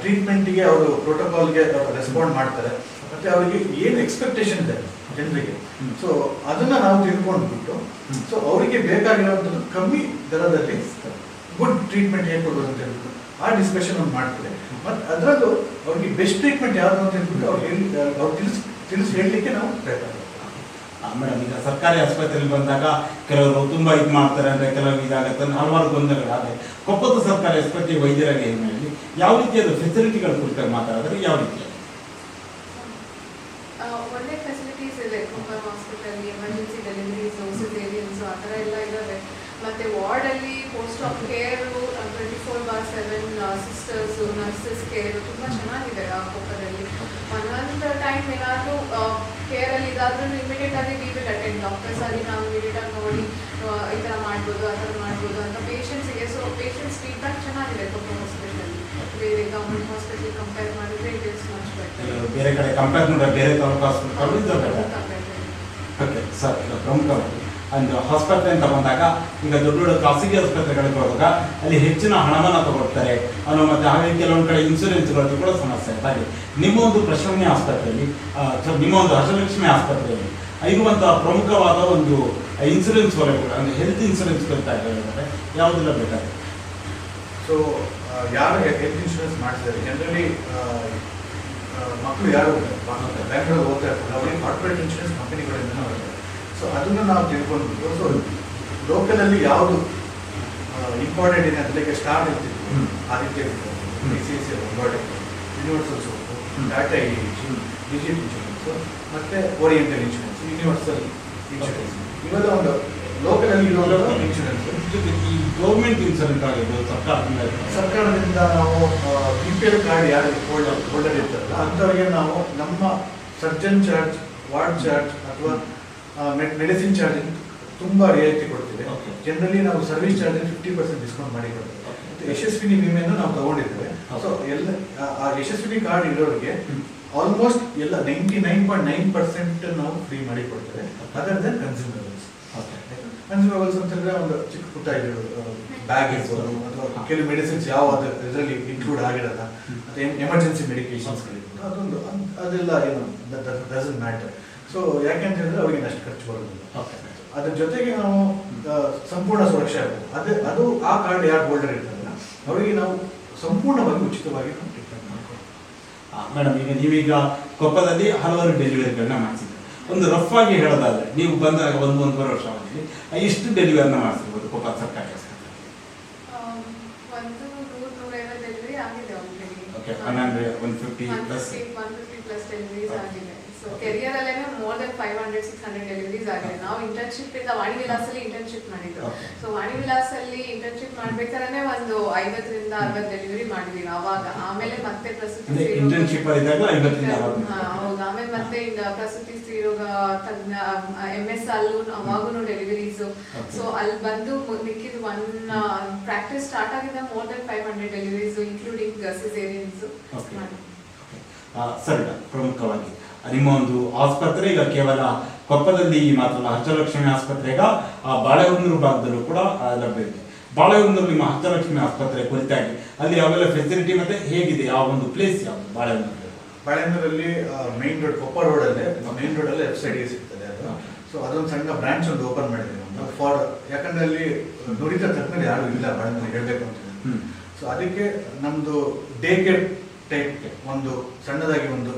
ಟ್ರೀಟ್ಮೆಂಟ್ಗೆ ಅವರು ಪ್ರೋಟೋಕಾಲ್ಗೆ ರೆಸ್ಪಾಂಡ್ ಮಾಡ್ತಾರೆ ಮತ್ತೆ ಅವರಿಗೆ ಏನು ಎಕ್ಸ್ಪೆಕ್ಟೇಷನ್ ಇದೆ ಜನರಿಗೆ. ಸೊ ಅದನ್ನ ನಾವು ತಿಳ್ಕೊಂಡ್ಬಿಟ್ಟು. ಸೊ ಅವರಿಗೆ ಬೇಕಾಗಿರೋಂಥದ್ದು ಕಮ್ಮಿ ದರದಲ್ಲಿ ಗುಡ್ ಟ್ರೀಟ್ಮೆಂಟ್ ಹೇಗೆ ಕೊಡೋದು ಅಂತ ಹೇಳ್ಬಿಟ್ಟು ಆ ಡಿಸ್ಕಷನ್ ಒಂದು ಮಾಡ್ತಾರೆ ಮತ್ತೆ ಅದರಲ್ಲೂ ಅವ್ರಿಗೆ ಬೆಸ್ಟ್ ಟ್ರೀಟ್ಮೆಂಟ್ ಯಾವುದು ಅಂತ ಹೇಳ್ಬಿಟ್ಟು ಅವ್ರಿಗೆ ಹೇಳಿ ಅವ್ರು ತಿಳಿಸ್ ತಿಳಿಸಿ ಹೇಳಲಿಕ್ಕೆ ನಾವು ಪ್ರಯತ್ನ
ಮೇಡಮ್, ಈಗ ಸರ್ಕಾರಿ ಆಸ್ಪತ್ರೆಯಲ್ಲಿ ಬಂದಾಗ ಕೆಲವರು ತುಂಬಾ ಇದು ಮಾಡ್ತಾರೆ ಅಂದರೆ ಕೆಲವರು ಇದಾಗುತ್ತೆ ಹಲವಾರು ಹಲವಾರು ಗೊಂದಲಗಳಾದ್ರೆ ಕೊಪ್ಪದ ಸರ್ಕಾರಿ ಆಸ್ಪತ್ರೆ ವೈದ್ಯರಾಗಿ ಹೇಳಿ ಯಾವ ರೀತಿಯಾದ ಫೆಸಿಲಿಟಿಗಳ ಕುರಿತಾಗಿ ಮಾತಾಡಿದ್ರೆ? ಯಾವ
ರೀತಿ? ಒಳ್ಳೆ ಫೆಸಿಲಿಟೀಸ್ ಇದೆ. ಆ ಥರ ಎಲ್ಲ ವಾರ್ಡಲ್ಲಿ post of care twenty four bar seven sisters nurses care ತುಂಬ ಚೆನ್ನಾಗಿದೆ ಆ ಕೊಪ್ಪದಲ್ಲಿ ಒಂದೊಂದು ಟೈಮ್ ಏನಾದರೂ ಕೇರಲ್ಲಿ ಇದಾದ್ರೂ ಇಮಿಡಿಯೇಟ್ ಆಗಿ ವಿ ವಿಲ್ ಅಟೆಂಡ್ ಡಾಕ್ಟರ್ಸ್ ಆಗಿ ನಾವು ಇಮಿಡಿಯೇಟ್ ಆಗಿ ನೋಡಿ ಈ ಥರ ಮಾಡ್ಬೋದು ಆ ಥರ ಮಾಡ್ಬೋದು ಅಂತ ಪೇಷಂಟ್ಸಿಗೆ ಸೊ ಪೇಷಂಟ್ಸ್ ಫೀಡ್ಬ್ಯಾಕ್ ಚೆನ್ನಾಗಿದೆ ಕೊಪ್ಪ ಹಾಸ್ಪಿಟಲಲ್ಲಿ ಬೇರೆ ಗೌರ್ಮೆಂಟ್ ಹಾಸ್ಪಿಟಲ್ ಕಂಪೇರ್ ಮಾಡಿದ್ರೆ ಇಟ್ ಇಸ್ ಮಚ್ ಬೆಟರ್
ಬೇರೆ ಕಡೆ ಕಂಪೇರ್ ಮಾಡಿದ್ರೆ ಬೇರೆ ತಾಲೂಕು ಹಾಸ್ಪಿಟಲ್ ಓಕೆ ಸರ್ ಪ್ರಮುಖವಾಗಿ ಒಂದು ಆಸ್ಪತ್ರೆ ಅಂತ ಬಂದಾಗ ಈಗ ದೊಡ್ಡ ದೊಡ್ಡ ಖಾಸಗಿ ಆಸ್ಪತ್ರೆಗಳಿಗೆ ಹೋದಾಗ ಅಲ್ಲಿ ಹೆಚ್ಚಿನ ಹಣವನ್ನು ತಗೊಳ್ತಾರೆ. ಅನ್ನೋ ಮತ್ತೆ ಹಾಗೆ ಕೆಲವೊಂದು ಕಡೆ ಇನ್ಸೂರೆನ್ಸ್ಗಳದ್ದು ಕೂಡ ಸಮಸ್ಯೆ ಹಾಗೆ ನಿಮ್ಮ ಒಂದು ಪ್ರಶ್ನೆ ಆಸ್ಪತ್ರೆಯಲ್ಲಿ ನಿಮ್ಮ ಒಂದು ಹಸಲಕ್ಷ್ಮಿ ಆಸ್ಪತ್ರೆಯಲ್ಲಿ ಇರುವಂತಹ ಪ್ರಮುಖವಾದ ಒಂದು ಇನ್ಸೂರೆನ್ಸ್ ಕೂಡ ಅಂದ್ರೆ ಹೆಲ್ತ್ ಇನ್ಸೂರೆನ್ಸ್ ಅಂತ ಹೇಳಿದ್ರೆ ಯಾವುದೆಲ್ಲ ಬೇಕಾಗುತ್ತೆ?
ಸೊ ಯಾರು ಹೆಲ್ತ್ ಇನ್ಶೂರೆನ್ಸ್ ಮಾಡ್ತಾರೆ ಜನರಲಿ ಮಕ್ಕಳು ಯಾರು ಬ್ಯಾಂಗ್ಳೂರ್ ಹೋಗ್ತಾ ಇರ್ತಾರೆ. ಅವರಿಗೆ ಕಾರ್ಪೊರೇಟ್ ಇನ್ಶೂರೆನ್ಸ್ ಕಂಪನಿಗಳಿಂದ ಸೊ ಅದನ್ನು ನಾವು ತಿಳ್ಕೊಂಡ್ಬಿಟ್ಟು ಸೊ ಲೋಕಲಲ್ಲಿ ಯಾವುದು ಇಂಪಾರ್ಟೆಂಟ್ ಇದೆ ಅದಕ್ಕೆ ಸ್ಟಾರ್ ಇರ್ತಿತ್ತು. Aditya C Universal Sompo
data
insurance
digital
Digit insurance ಮತ್ತೆ ಓರಿಯೆಂಟಲ್ ಇನ್ಶೂರೆನ್ಸ್ ಯೂನಿವರ್ಸಲ್ ಇನ್ಶೂರೆನ್ಸ್ ಇವೆಲ್ಲ ಒಂದು ಲೋಕಲಲ್ಲಿ ಇರುವಂಥ ಇನ್ಶೂರೆನ್ಸ್
ಜೊತೆಗೆ ಈ ಗೌರ್ಮೆಂಟ್ ಇನ್ಶೂರೆನ್ಸ್ ಆಗಿರ್ಬೋದು ಸರ್ಕಾರದಿಂದ
ಸರ್ಕಾರದಿಂದ ನಾವು ಬಿ ಪಿ ಎಲ್ ಕಾರ್ಡ್ ಯಾರು ಹೋಲ್ಡರ್ ಹೋಲ್ಡರ್ ಇರ್ತಾರಲ್ಲ ಅಂಥವ್ರಿಗೆ ನಾವು ನಮ್ಮ ಸರ್ಜನ್ ಚಾರ್ಜ್ ವಾರ್ಡ್ ಚಾರ್ಜ್ ಅಥವಾ ಮೆಡಿಸಿನ್ ಚಾರ್ಜಿಂಗ್ ತುಂಬ ರಿಯಾಯಿತಿ ಕೊಡ್ತೀವಿ
ಓಕೆ
ಜನರಲಿ ನಾವು service charge fifty percent discount ಮಾಡಿ ಕೊಡ್ತೀವಿ ಯಶಸ್ವಿನಿ ವಿಮೆಯನ್ನು ನಾವು ತಗೊಂಡಿದ್ದೇವೆ. ಸೊ ಎಲ್ಲ ಆ- ಯಶಸ್ವಿನಿ ಕಾರ್ಡ್ ಇರೋರಿಗೆ ಆಲ್ಮೋಸ್ಟ್ ಎಲ್ಲ ninety nine point nine percent ನಾವು ಫ್ರೀ ಮಾಡಿ ಕೊಡ್ತೇವೆ. ಅದರ್ ದೆನ್ ಕನ್ಸ್ಯೂಮರ್ಸ್ ಕನ್ಸ್ಯೂಮಬಲ್ಸ್ ಅಂತಂದ್ರೆ ಒಂದು ಚಿಕ್ಕ ಪುಟ್ಟ ಇರೋದು ಬ್ಯಾಗ್ ಇರ್ಬೋದು ಅಥವಾ ಕೆಲವು ಮೆಡಿಸಿನ್ಸ್ ಯಾವ ಇದರಲ್ಲಿ ಇನ್ಕ್ಲೂಡ್ ಆಗಿರಲ್ಲ ಮತ್ತೆ ಎಮರ್ಜೆನ್ಸಿ ಮೆಡಿಕೇಶನ್ಸ್ಗಳಿರ್ಬೋದು ಅದೊಂದು ಅದ್- ಅದೆಲ್ಲ ಏನು ಡಸನ್ ಮ್ಯಾಟರ್ ಸೊ ಯಾಕೆಂತ ಹೇಳಿದ್ರೆ ಅವರಿಗೆ ಅಷ್ಟು ಖರ್ಚು ಬರೋದಿಲ್ಲ. ಅದ್ರ ಜೊತೆಗೆ ನಾವು ಸಂಪೂರ್ಣ ಸುರಕ್ಷೆ ಆಗುತ್ತೆ ಅದೇ ಅದು ಆ ಕಾರ್ಡ್ ಯಾರು ಹೋಲ್ಡರ್ ಇರ್ತದಲ್ಲ ಅವರಿಗೆ ನಾವು ಸಂಪೂರ್ಣವಾಗಿ ಉಚಿತವಾಗಿ ನಾವು ಟ್ರೀಟ್ಮೆಂಟ್ ಮಾಡ್ಕೊಳ್ತೀವಿ
ಮೇಡಮ್ ಈಗ ನೀವೀಗ ಕೊಪ್ಪದಲ್ಲಿ ಹಲವಾರು ಡೆಲಿವರಿಗಳನ್ನ ಮಾಡಿಸಿದ್ರೆ ಒಂದು ರಫ್ ಆಗಿ ಹೇಳೋದಾದ್ರೆ ನೀವು ಬಂದಾಗ ಒಂದು ಒಂದೂವರೆ ವರ್ಷ ಅವಧಿಯಲ್ಲಿ ಇಷ್ಟು ಡೆಲಿವರಿನ ಮಾಡಿಸಿರ್ಬೋದು ಕೊಪ್ಪ ಸರ್ಕಾರಿ ಆಸ್ಪತ್ರೆ okay one fifty plus
one fifty plus deliveries ಆಗಿದೆ. ಸೊ ಕೆರಿಯರ್ ಅಲ್ಲೇ more than five hundred six hundred deliveries ಆಗಿದೆ. ನಾವು ಇಂಟರ್ನ್ಶಿಪ್ ಇಂದ ವಾಣಿ ವಿಲಾಸಲ್ಲಿ ಇಂಟರ್ನ್ಶಿಪ್ ಮಾಡಿದ್ದು.
Okay.
ಸೊ ವಾಣಿ ವಿಲಾಸಲ್ಲಿ ಇಂಟರ್ನ್ಶಿಪ್ ಮಾಡ್ಬೇಕಾದ್ರೆ ಒಂದು ಐವತ್ತರಿಂದ ಅರವತ್ತು ಡೆಲಿವರಿ ಮಾಡಿದ್ವಿ ಅವಾಗ. ಆಮೇಲೆ ಮತ್ತೆ ಪ್ರಸೂತಿ ಹೌದು. ಆಮೇಲೆ ಮತ್ತೆ ಈಗ ಪ್ರಸೂತಿ ಸ್ತ್ರೀರೋಗ ತಜ್ಞ ಎಂ ಎಸ್ ಅಲ್ಲೂ ಅವಾಗೂ ಡೆಲಿವರೀಸ್ ಸೊ ಅಲ್ಲಿ ಬಂದು ಮಿಕ್ಕಿದ ಒನ್ ಪ್ರಾಕ್ಟೀಸ್ ಸ್ಟಾರ್ಟ್ ಆಗಿದ್ದ more than five hundred deliveries including caesareans
ಸರಿ ಪ್ರಮುಖವಾಗಿ. ನಿಮ್ಮ ಒಂದು ಆಸ್ಪತ್ರೆ ಈಗ ಕೇವಲ ಕೊಪ್ಪದಲ್ಲಿ ಮಾತ್ರ ಹಚ್ಚಲಕ್ಷ್ಮಿ ಹರ್ಷಲಕ್ಷ್ಮಿ ಆಸ್ಪತ್ರೆ ಈಗ ಆ, ಬಾಳೆಹೊನ್ನೂರು ಭಾಗದಲ್ಲೂ ಕೂಡ ಲಭ್ಯವಿದೆ. ಲಭ್ಯ ಇದೆ ಬಾಳೆಹೊನ್ನೂರು ನಿಮ್ಮ ಹರ್ಷಲಕ್ಷ್ಮಿ ಆಸ್ಪತ್ರೆ ಕುರಿತಾಗಿ ಅಲ್ಲಿ ಯಾವೆಲ್ಲ ಫೆಸಿಲಿಟಿ ಮತ್ತೆ ಹೇಗಿದೆ ಆ ಒಂದು ಪ್ಲೇಸ್ ಯಾವುದು ಬಾಳೆಹೊನ್ನೂರು
ಬಾಳೆಹೊನ್ನೂರಲ್ಲಿ ಮೈನ್ ರೋಡ್ ಕೊಪ್ಪ ರೋಡಲ್ಲೇ ಮೈನ್ ರೋಡಲ್ಲೇ ರೋಡ್ ಅಲ್ಲಿ ಸಿಗ್ತದೆ ಅದು. ಸೊ ಅದೊಂದು ಸಣ್ಣ ಬ್ರಾಂಚ್ ಒಂದು ಓಪನ್ ಮಾಡಿದ್ದೀವಿ ಫಾರ್ ಯಾಕಂದ್ರೆ ಅಲ್ಲಿ ನುರಿತ ತಜ್ಞರು ಯಾರು ಇಲ್ಲ ಬಾಳೆಹೊನ್ನೂರು ಹೇಳಬೇಕು ಅಂತ ಸೊ ಅದಕ್ಕೆ ನಮ್ದು ಡೇ ಕೇರ್ ಟೈಪ್ ಒಂದು ಸಣ್ಣದಾಗಿ ಒಂದು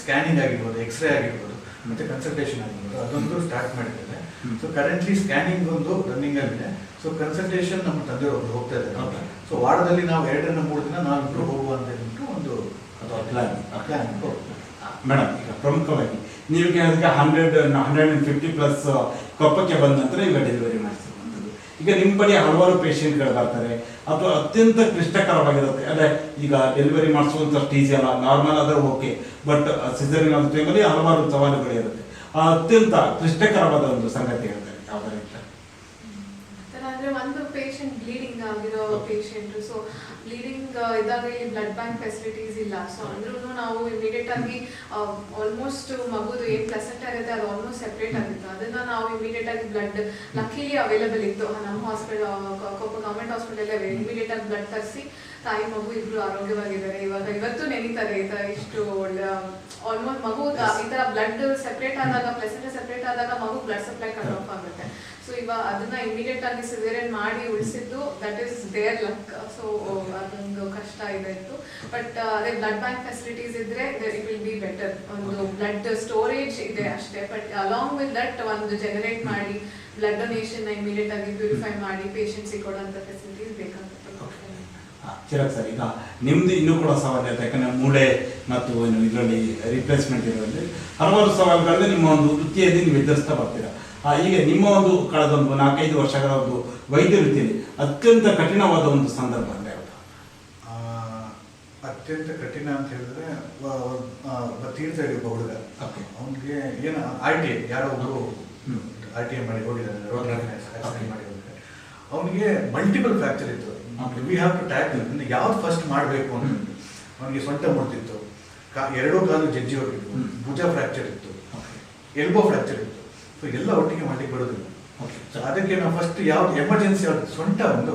ಸ್ಕ್ಯಾನಿಂಗ್ ಆಗಿರ್ಬೋದು ಎಕ್ಸ್ರೇ ಆಗಿರ್ಬೋದು ಮತ್ತೆ ಕನ್ಸಲ್ಟೇಷನ್ ಆಗಿರ್ಬೋದು ಅದೊಂದು ಸ್ಟಾರ್ಟ್ ಮಾಡಿದ್ದೇವೆ. ಸೊ ಕರೆಂಟ್ಲಿ ಸ್ಕ್ಯಾನಿಂಗ್ ಒಂದು ರನ್ನಿಂಗ್ ಆಗಿದೆ ಸೊ ಕನ್ಸಲ್ಟೇಷನ್ ನಮ್ಮ ತಂದೆಯವರು ಒಬ್ರು ಹೋಗ್ತಾ ಇದ್ದಾರೆ. ಸೊ ವಾರದಲ್ಲಿ ನಾವು ಎರಡರಿಂದ ಮೂರು ದಿನ ನಾವಿಬ್ರು ಹೋಗುವ ಅಂತ ಹೇಳ್ಬಿಟ್ಟು ಒಂದು
ಅಥವಾ ಪ್ಲಾನ್
ಪ್ಲಾನ್
ಮೇಡಮ್ ಈಗ ಪ್ರಮುಖವಾಗಿ ನೀವು ಕೇಳಿದ್ರೆ hundred hundred and fifty plus ಕೊಪ್ಪಕ್ಕೆ ಬಂದ ನಂತರ ಈಗ ಡೆಲಿವರಿ ಮಾಡಿಸಿರುವಂಥದ್ದು ಈಗ ನಿಮ್ಮ ಬಳಿ ಹಲವಾರು ಪೇಷಂಟ್ಗಳು ಬರ್ತಾರೆ. ಅಥವಾ ಅತ್ಯಂತ ಕ್ಲಿಷ್ಟಕರವಾಗಿರುತ್ತೆ. ಅಂದರೆ ಈಗ ಡೆಲಿವರಿ ಮಾಡಿಸುವಂಥಷ್ಟು ಈಸಿ ಅಲ್ಲ ನಾರ್ಮಲ್ ಆದ್ರೆ ಓಕೆ ಬಟ್ ಸಿಸರಿನ ಟೈಮಲ್ಲಿ ಹಲವಾರು ಸವಾಲುಗಳಿರುತ್ತೆ. ಆ ಅತ್ಯಂತ ಕ್ಲಿಷ್ಟಕರವಾದ ಒಂದು ಸಂಗತಿ ಹೇಳ್ತಾರೆ ಯಾವ್ದಾರ ಇದ್ರೆ.
ಆತರ ಅಂದ್ರೆ ಒಂದು ಪೇಷಂಟ್ ಬ್ಲೀಡಿಂಗ್ ಆಗಿರೋ ಪೇಷಂಟ್ ಸೊ ಬ್ಲೀಡಿಂಗ್ ಇದ್ದಾಗ ಇಲ್ಲಿ ಬ್ಲಡ್ ಬ್ಯಾಂಕ್ ಫೆಸಿಲಿಟೀಸ್ ಇಲ್ಲ. ಸೊ ಅಂದ್ರೂ ನಾವು ಇಮಿಡಿಯೇಟ್ ಆಗಿ ಆಲ್ಮೋಸ್ಟ್ ಮಗುದು ಏನ್ ಪ್ಲೆಸೆಂಟ್ ಇರುತ್ತೆ ಅದು ಆಲ್ಮೋಸ್ಟ್ ಸೆಪ್ರೇಟ್ ಆಗಿತ್ತು. ಅದನ್ನ ನಾವು ಇಮಿಡಿಯೇಟ್ ಆಗಿ ಬ್ಲಡ್ ಲಕ್ಕಿಲಿ ಅವೈಲೇಬಲ್ ಇತ್ತು. ನಮ್ಮ hospital Koppa government hospital immediate ಆಗಿ ಬ್ಲಡ್ ತರಿಸಿ ತಾಯಿ ಮಗು ಇಬ್ರು ಆರೋಗ್ಯವಾಗಿದ್ದಾರೆ. ಇವಾಗ ಇವತ್ತು ನೆನೀತಾರೆ ಈ ತರ ಇಷ್ಟು ಒಳ್ಳೆ ಆಲ್ಮೋಸ್ಟ್ ಮಗು ಈ ತರ ಬ್ಲಡ್ ಸೆಪರೇಟ್ ಆದಾಗ ಪ್ಲೆಸೆಂಟ್ ಸೆಪರೇಟ್ ಆದಾಗ ಮಗು ಬ್ಲಡ್ ಸಪ್ಲೈ ಕಟ್ ಆಫ್ ಆಗುತ್ತೆ. ಸೊ ಇವಾಗ ಅದನ್ನ ಇಮಿಡಿಯೇಟ್ ಆಗಿ ಸಿಸೇರಿಯನ್ ಮಾಡಿ ಉಳಿಸಿದ್ದು that is their luck so ಅದೊಂದು ಕಷ್ಟ ಇದೆ ಇತ್ತು. ಬಟ್ ಅದೇ ಬ್ಲಡ್ ಬ್ಯಾಂಕ್ ಫೆಸಿಲಿಟೀಸ್ ಇದ್ರೆ ಇಟ್ ವಿಲ್ ಬಿ ಬೆಟರ್ ಒಂದು ಬ್ಲಡ್ ಸ್ಟೋರೇಜ್ ಇದೆ ಅಷ್ಟೇ. ಬಟ್ ಅಲಾಂಗ್ ವಿತ್ ದಟ್ ಒಂದು ಜನರೇಟ್ ಮಾಡಿ ಬ್ಲಡ್ ಡೊನೇಷನ್ ಇಮಿಡಿಯೇಟ್ ಆಗಿ ಪ್ಯೂರಿಫೈ ಮಾಡಿ ಪೇಷಂಟ್ಸಿಗೆ ಕೊಡೋಂಥ ಫೆಸಿಲಿಟೀಸ್ ಬೇಕಾಗುತ್ತೆ.
ಚಿರಾಗ್ ಸರ್ ಈಗ ನಿಮ್ದು ಇನ್ನೂ ಕೂಡ ಸವಾಲು ಇರುತ್ತೆ ಯಾಕಂದ್ರೆ ಮೂಳೆ ಮತ್ತು ಏನು ಇದರಲ್ಲಿ ರಿಪ್ಲೇಸ್ಮೆಂಟ್ ಇರೋದ್ರಲ್ಲಿ ಹಲವಾರು ಸವಾಲುಗಳಲ್ಲಿ ನಿಮ್ಮ ಒಂದು ವೃತ್ತಿಯಲ್ಲಿ ನೀವು ಎದುರಿಸ್ತಾ ಬರ್ತೀರಾ. ಈಗ ನಿಮ್ಮ ಒಂದು ಕಳೆದ ಒಂದು ನಾಲ್ಕೈದು ವರ್ಷಗಳ ಒಂದು ವೈದ್ಯ ವೃತ್ತಿಯಲ್ಲಿ ಅತ್ಯಂತ ಕಠಿಣವಾದ ಒಂದು ಸಂದರ್ಭ?
ಆ, ಅತ್ಯಂತ ಕಠಿಣ ಅಂತ ಹೇಳಿದ್ರೆ ತೀರ್ಥ ಒಬ್ಬ ಹುಡುಗ. ಅವನಿಗೆ ಏನು ಆರ್ ಟಿ ಐ ಯಾರೋ
ಒಬ್ಬರು.
ಆರ್ ಟಿ ಐ ಮಾಡಿ ಹೋಗಿದ್ದಾರೆ ಮಾಡಿ ಹೋಗಿದ್ದಾರೆ. ಅವನಿಗೆ ಮಲ್ಟಿಪಲ್ ಫ್ರಾಕ್ಚರ್ ಇತ್ತು.
Okay.
We have to tackle ಯಾವ್ದು ಫಸ್ಟ್ ಮಾಡಬೇಕು ಅಂತ. ಅವನಿಗೆ ಸೊಂಟ ಮುಡ್ತಿತ್ತು ಕಾ ಎರಡೂ ಕಾಲು ಜಜ್ಜಿ ಹೋಗಿತ್ತು. ಭುಜ ಫ್ರಾಕ್ಚರ್ ಇತ್ತು. ಎಲ್ಬೋ ಫ್ರಾಕ್ಚರ್ ಇತ್ತು ಸೊ ಎಲ್ಲ ಒಟ್ಟಿಗೆ ಮಾಡ್ಲಿಕ್ಕೆ ಬರೋದಿಲ್ಲ. ಸೊ ಅದಕ್ಕೆ ನಾವು ಫಸ್ಟ್ ಯಾವ್ದು ಎಮರ್ಜೆನ್ಸಿ ಯಾವ್ದು ಸೊಂಟ ಒಂದು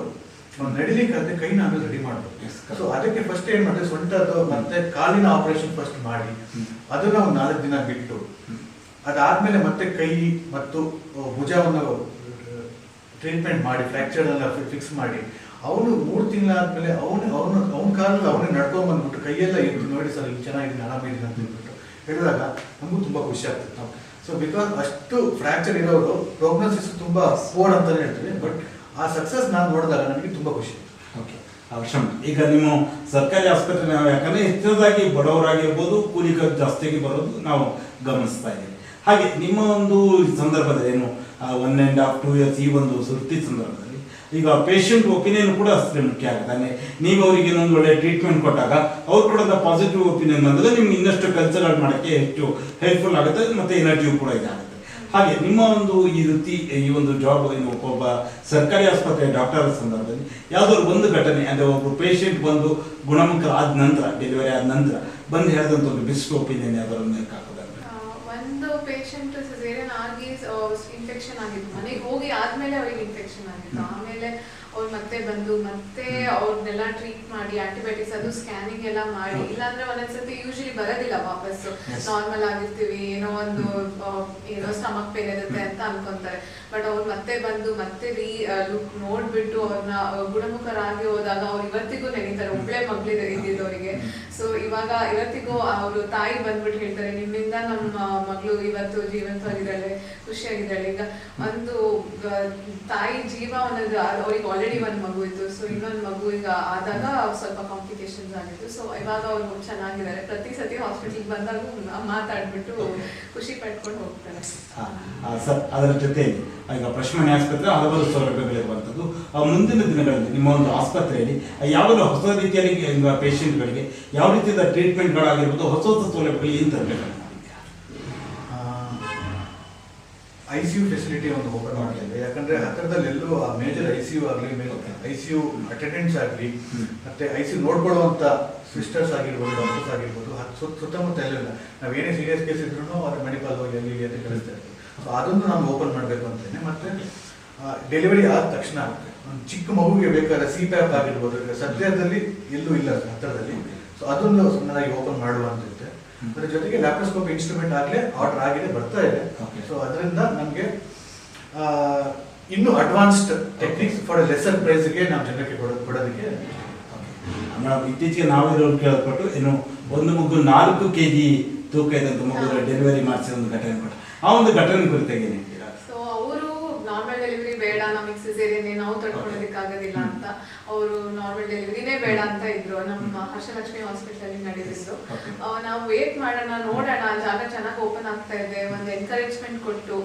ಅವ್ನು ನಡಿಲಿಕ್ಕೆ ಆದರೆ ಕೈ ನಾನು ರೆಡಿ ಮಾಡಬೇಕು ಸೊ ಅದಕ್ಕೆ ಫಸ್ಟ್ ಏನು ಮಾಡಿದೆ ಸೊಂಟದ್ದು ಮತ್ತೆ ಕಾಲಿನ ಆಪರೇಷನ್ ಫಸ್ಟ್ ಮಾಡಿ. ಅದನ್ನ ಒಂದು ನಾಲ್ಕು ದಿನ ಬಿಟ್ಟು. ಅದಾದ್ಮೇಲೆ ಮತ್ತೆ ಕೈ ಮತ್ತು ಭುಜವನ್ನು ಟ್ರೀಟ್ಮೆಂಟ್ ಮಾಡಿ ಫ್ರಾಕ್ಚರ್ ಎಲ್ಲ ಫಿಕ್ಸ್ ಮಾಡಿ ಅವನು ಮೂರು ತಿಂಗಳಾದ್ಮೇಲೆ ಅವನು ಅವನು, ಅವನ ಕಾಲದಲ್ಲಿ ಅವನೇ ನಡ್ಕೊಂಡ್ ಬಂದ್ಬಿಟ್ಟು ಕೈಯೆಲ್ಲ ಇದ್ದು ನೋಡಿ ಸರ್ ಈಗ ಚೆನ್ನಾಗಿದೆ ಆರಾಮಿದ್ದೀನಿ ಅಂತ ಹೇಳ್ಬಿಟ್ಟು ಹೇಳಿದಾಗ ನಮಗೂ ತುಂಬಾ ಖುಷಿ ಆಗ್ತದೆ ಸೊ ಬಿಕಾಸ್ ಅಷ್ಟು ಫ್ರಾಕ್ಚರ್ ಇರೋರು ಪ್ರೋಗ್ನೋಸಿಸ್ ತುಂಬಾ ಪೋರ್ ಅಂತಾನೆ ಹೇಳ್ತೀವಿ ಬಟ್ ಆ ಸಕ್ಸಸ್ ನಾನು ನೋಡಿದಾಗ ನನಗೆ ತುಂಬಾ ಖುಷಿ.
ಓಕೆ ಅವಶ್ಯ ಈಗ ನಿಮ್ಮ ಸರ್ಕಾರಿ ಆಸ್ಪತ್ರೆ ನಾವು ಯಾಕಂದ್ರೆ ಹೆಚ್ಚಿನದಾಗಿ ಬಡವರಾಗಿರ್ಬೋದು, ಕೂಲಿ ಖರ್ಚು ಜಾಸ್ತಿಯಾಗಿ ಬರೋದು ನಾವು ಗಮನಿಸ್ತಾ ಇದ್ದೀವಿ. ಹಾಗೆ ನಿಮ್ಮ ಒಂದು ಸಂದರ್ಭದಲ್ಲಿ ಏನು one and half two years ಈ ಒಂದು ಸುರ್ತಿ ಸಂದರ್ಭದಲ್ಲಿ? ಈಗ ಪೇಷಂಟ್ ಒಪಿನಿಯನ್ ಕೂಡ ಅಷ್ಟೇ ಮುಖ್ಯ ಆಗ್ತಾನೆ. ನೀವು ಅವರಿಗೆ ಇನ್ನೊಂದು ಒಳ್ಳೆ ಟ್ರೀಟ್ಮೆಂಟ್ ಕೊಟ್ಟಾಗ ಅವ್ರು ಕೂಡ ಪಾಸಿಟಿವ್ ಒಪಿನಿಯನ್ ಬಂದಾಗ ನಿಮ್ಗೆ ಇನ್ನಷ್ಟು ಕಲ್ಚರಲ್ ಮಾಡೋಕ್ಕೆ ಹೆಚ್ಚು ಹೆಲ್ಪ್ಫುಲ್ ಆಗುತ್ತೆ ಮತ್ತೆ ಎನರ್ಜಿಯೂ ಕೂಡ ಇದಾಗುತ್ತೆ. ಹಾಗೆ ನಿಮ್ಮ ಒಂದು ಈ ರೀತಿ ಈ ಒಂದು ಜಾಬ್ ಒಬ್ಬ ಸರ್ಕಾರಿ ಆಸ್ಪತ್ರೆ ಡಾಕ್ಟರ್ ಸಂದರ್ಭದಲ್ಲಿ ಯಾವ್ದಾದ್ರು ಒಂದು ಘಟನೆ, ಅಂದ್ರೆ ಒಬ್ಬರು ಪೇಷಂಟ್ ಬಂದು ಗುಣಮುಖ ಆದ ನಂತರ ಡೆಲಿವರಿ ಆದ ನಂತರ ಬಂದು ಹೇಳಿದಂತ ಒಂದು ಬೆಸ್ಟ್ ಒಪಿನಿಯನ್ ಯಾವ್ದಾದ್ರು
ಒಂದು ಪೇಷಂಟ್ ಇನ್ಫೆಕ್ಷನ್ ಆಗಿತ್ತು ಮನೆಗೆ ಹೋಗಿ ಆದ್ಮೇಲೆ ಅವ್ರಿಗೆ ಇನ್ಫೆಕ್ಷನ್ ಆಗಿತ್ತು ಆಮೇಲೆ ಅವ್ರು ಮತ್ತೆ ಬಂದು ಮತ್ತೆ ಅವ್ರನ್ನೆಲ್ಲ ಟ್ರೀಟ್ ಮಾಡಿ ಆಂಟಿಬಯೋಟಿಕ್ಸ್ ಅದು ಸ್ಕ್ಯಾನಿಂಗ್ ಎಲ್ಲ ಮಾಡಿ. ಇಲ್ಲಾಂದ್ರೆ ಒಂದೊಂದ್ಸತಿ ಯೂಶಲಿ ಬರೋದಿಲ್ಲ ವಾಪಸ್. ನಾರ್ಮಲ್ ಆಗಿರ್ತೀವಿ ಏನೋ ಒಂದು ಏನೋ ಸ್ಟಮಕ್ ಪೇನ್ ಇರುತ್ತೆ ಅಂತ ಅನ್ಕೊಂತಾರೆ. ಬಟ್ ಅವ್ರು ಮತ್ತೆ ಬಂದು ಮತ್ತೆ ರೀ ಲುಕ್ ನೋಡ್ಬಿಟ್ಟು ಅವ್ರನ್ನ ಗುಣಮುಖರಾಗಿ ಹೋದಾಗ ಅವ್ರು ಇವತ್ತಿಗೂ ನೆನೀತಾರೆ. ಒಬ್ಳೆ ಮಗ್ಳಿದ ಇದ್ದಿದ್ದವರಿಗೆ. ಸೊ ಇವಾಗ ಇವತ್ತಿಗೂ ಅವರು ತಾಯಿ ಬಂದ್ಬಿಟ್ಟು ಹೇಳ್ತಾರೆ ನಿಮ್ಮಿಂದ ನಮ್ಮ ಮಗಳು ಇವತ್ತು ಜೀವಂತವಾಗಿದ್ದಾಳೆ ಖುಷಿಯಾಗಿದ್ದಾಳೆ. ಈಗ ಒಂದು ತಾಯಿ ಜೀವ ಅನ್ನೋದು ಅವ್ರಿಗೆ ಆಲ್ರೆಡಿ ಆಲ್ರೆಡಿ ಒಂದು ಮಗು ಇತ್ತು ಸೊ ಇನ್ನೊಂದು ಮಗು ಈಗ ಆದಾಗ ಸ್ವಲ್ಪ ಕಾಂಪ್ಲಿಕೇಶನ್ಸ್ ಆಗಿತ್ತು. ಸೊ ಇವಾಗ ಅವರು ಚೆನ್ನಾಗಿದ್ದಾರೆ. ಪ್ರತಿ ಸತಿ ಹಾಸ್ಪಿಟಲ್ಗೆ ಬಂದಾಗ ಮಾತಾಡ್ಬಿಟ್ಟು ಖುಷಿ ಪಡ್ಕೊಂಡು ಹೋಗ್ತಾರೆ.
ಅದರ ಜೊತೆ ಈಗ ಪಶುಮನೆ ಆಸ್ಪತ್ರೆ ಹಲವಾರು ಸೌಲಭ್ಯಗಳಿರುವಂಥದ್ದು ಮುಂದಿನ ದಿನಗಳಲ್ಲಿ ನಿಮ್ಮ ಒಂದು ಆಸ್ಪತ್ರೆಯಲ್ಲಿ ಯಾವೆಲ್ಲ ಹೊಸ ರೀತಿಯಲ್ಲಿ ಪೇಷಂಟ್ಗಳಿಗೆ ಯಾವ ರೀತಿಯಾದ ಟ್ರೀಟ್ಮೆಂಟ್ಗಳಾಗಿರ್ಬೋದು ಹೊಸ ಹೊಸ ಸೌಲಭ್ಯಗಳು ಏನು ತರಬೇಕು
ಐ ಸಿ ಯು ಫೆಸಿಲಿಟಿ ಒಂದು ಓಪನ್ ಮಾಡಿದ್ದಾರೆ ಯಾಕಂದ್ರೆ ಹತ್ತಿರದಲ್ಲಿ ಎಲ್ಲೂ ಆ ಮೇಜರ್ ಐ ಸಿ ಯು ಆಗಲಿ ಐ ಸಿ ಯು ಅಟೆಂಡೆಂಟ್ಸ್ ಆಗಲಿ, ಮತ್ತೆ ಐ ಸಿ ಯು ನೋಡ್ಕೊಳ್ಳುವಂಥ ಸಿಸ್ಟರ್ಸ್ ಆಗಿರ್ಬೋದು ಡಾಕ್ಟರ್ಸ್ ಆಗಿರ್ಬೋದು ಸುತ್ತಮುತ್ತ ಎಲ್ಲ ನಾವು ಏನೇ ಸೀರಿಯಸ್ ಕೇಸ್ ಇದ್ರೂ ಅದು ಮೆಡಿಕಲ್ ಹೋಗಿ ಅಲ್ಲಿ ಇಲ್ಲಿ ಅಂತ ಕಳಿಸ್ತಾ ಇರ್ತೀವಿ ಸೊ ಅದನ್ನು ನಾನು ಓಪನ್ ಮಾಡಬೇಕು ಅಂತೇನೆ ಮತ್ತೆ ಡೆಲಿವರಿ ಆದ ತಕ್ಷಣ ಒಂದು ಚಿಕ್ಕ ಮಗುವಿಗೆ ಬೇಕಾದ ಸಿ ಪ್ಯಾಪ್ ಆಗಿರ್ಬೋದು ಸದ್ಯದಲ್ಲಿ ಎಲ್ಲೂ ಇಲ್ಲ ಹತ್ತಿರದಲ್ಲಿ. ಸೊ ಅದೊಂದು ಸಣ್ಣದಾಗಿ ಓಪನ್
ಮಾಡುವಂಥದ್ದು.
ಅದ್ರ ಜೊತೆಗೆ ಲ್ಯಾಪ್ರೋಸ್ಕೋಪ್ ಇನ್ಸ್ಟ್ರೂಮೆಂಟ್ ಆಗಲೇ ಆರ್ಡರ್ ಆಗಿದೆ ಬರ್ತಾ ಇದೆ. ಸೊ ಅದರಿಂದ ನಮಗೆ ಇನ್ನು ಅಡ್ವಾನ್ಸ್ಡ್ ಟೆಕ್ನಿಕ್ಸ್ ಫಾರ್ ಲೆಸರ್ ಪ್ರೈಸ್ಗೆ ನಾವು ಜನಕ್ಕೆ ಕೊಡೋ- ಕೊಡೋದಕ್ಕೆ
ಮೇಡಮ್ ನಾವು ಇರೋರು ಕೇಳಲ್ಪಟ್ಟು ಏನು ಒಂದು ಮಗು ನಾಲ್ಕು ಕೆ ಜಿ ತೂಕ ಇದ್ದಂಥ ಮಗು ಡೆಲಿವರಿ ಮಾಡಿಸಿದ ಒಂದು ಘಟನೆ ಕೊಟ್ಟು ಆ ಒಂದು ಘಟನೆ ಕುರಿತಾಗಿ ಏನು ಹೇಳ್ತೀರಾ?
ಸೊ ಅವರು ನಾರ್ಮಲ್ ಡೆಲಿವರಿ ಬೇಡ ನಮಗೆ ಸಿಸೇರಿಯನ್ ನಾವು ತಡ್ಕೊಳ್ಳೋದಕ್ಕಾಗೋದಿಲ್ಲ ಅಂತ. ಅವರು ನಾರ್ಮಲ್ ಡೆಲಿವರಿನೇ ಬೇಡ ಅಂತ ಇದ್ರು. ನಮ್ಮ ಹರ್ಷಲಕ್ಷ್ಮಿ ಹಾಸ್ಪಿಟಲ್ ನಡೆದಿದ್ದು. ಆ, ನಾವು ವೇಟ್ ಮಾಡೋಣ ನೋಡೋಣ ಜಾಗ ಚೆನ್ನಾಗಿ ಓಪನ್ ಆಗ್ತಾ ಇದೆ ಒಂದು ಎನ್ಕರೇಜ್ಮೆಂಟ್ ಕೊಟ್ಟು